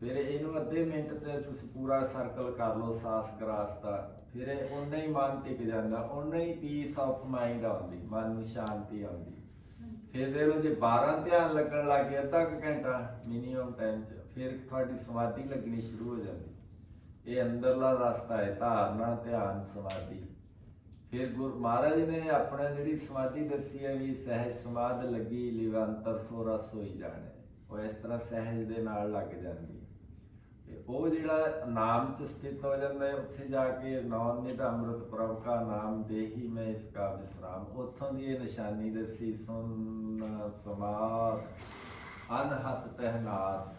ਫਿਰ ਇਹਨੂੰ ਅੱਧੇ ਮਿੰਟ ਤੇ ਤੁਸੀਂ ਪੂਰਾ ਸਰਕਲ ਕਰ ਲਓ ਸਾਸ ਗਰਾਸ ਦਾ। ਫਿਰ ਇਹ ਉਨਾ ਹੀ ਮਨ ਟਿਕ ਜਾਂਦਾ ਉਨਾ ਹੀ ਪੀਸ ਆਫ ਮਾਈਂਡ ਆਉਂਦੀ, ਮਨ ਨੂੰ ਸ਼ਾਂਤੀ ਆਉਂਦੀ। ਫਿਰ ਦੇ ਲੋ ਜੇ 12 ਧਿਆਨ ਲੱਗਣ ਲੱਗ ਗਿਆ ਅੱਧਾ ਕੁ ਘੰਟਾ ਮਿਨੀਮਮ ਟਾਈਮ 'ਚ, ਫਿਰ ਤੁਹਾਡੀ ਸਮਾਧੀ ਲੱਗਣੀ ਸ਼ੁਰੂ ਹੋ ਜਾਂਦੀ। ਇਹ ਅੰਦਰਲਾ ਰਸਤਾ ਹੈ, ਧਾਰਨਾ, ਧਿਆਨ, ਸਮਾਧੀ। ਫਿਰ ਗੁਰ ਮਹਾਰਾਜ ਨੇ ਆਪਣਾ ਜਿਹੜੀ ਸਮਾਧੀ ਦੱਸੀ ਹੈ ਵੀ ਸਹਿਜ ਸਮਾਧ ਲੱਗੀ, ਲਿਵੰਤਰ ਸੋ ਰਸ ਹੋਈ ਜਾਣੇ। ਉਹ ਇਸ ਤਰ੍ਹਾਂ ਸਹਿਜ ਦੇ ਨਾਲ ਲੱਗ ਜਾਂਦੀ ਹੈ ਤੇ ਉਹ ਜਿਹੜਾ ਨਾਮ ਚ ਸਥਿਤ ਹੋ ਜਾਂਦਾ ਹੈ, ਉੱਥੇ ਜਾ ਕੇ ਨੌਨ ਨਿਧ ਅੰਮ੍ਰਿਤ ਪ੍ਰਭ ਕਾ ਨਾਮ ਦੇਹੀ ਮੈਂ ਇਸ ਕਾ ਵਿਸਰਾਮ। ਉੱਥੋਂ ਦੀ ਇਹ ਨਿਸ਼ਾਨੀ ਦੱਸੀ, ਸੁਨ ਸਮਾਧ ਅਨਹਤ ਤਹਿਨਾਤ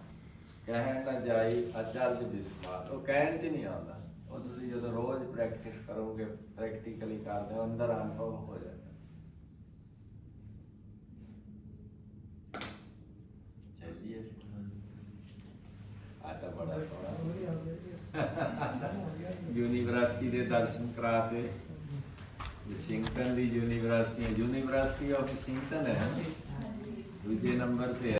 ਕਹਿਣ ਨਾ ਜਾਈ ਅਚਰਜ ਬਿਸਮਾਤ ਉਹ ਕਹਿਣ ਚ ਨਹੀਂ ਆਉਂਦਾ। ਉਹ ਤੁਸੀਂ ਜਦੋਂ ਰੋਜ਼ ਪ੍ਰੈਕਟਿਸ ਕਰੋਗੇ ਪ੍ਰੈਕਟੀਕਲੀ ਕਰਦੇ ਹੋ ਅੰਦਰ ਅਨੁਭਵ ਹੋ ਜਾਂਦਾ ਚੱਲੀਏ ਆ ਤਾਂ ਬੜਾ ਸੋਹਣਾ ਵਧੀਆ ਹੋ ਗਿਆ ਯੂਨੀਵਰਸਿਟੀ ਦੇ ਦਰਸ਼ਨ ਕਰਾਤੇ ਵਾਸ਼ਿੰਗਟਨ ਦੀ ਯੂਨੀਵਰਸਿਟੀ ਯੂਨੀਵਰਸਿਟੀ ਆਫ ਵਾਸ਼ਿੰਗਟਨ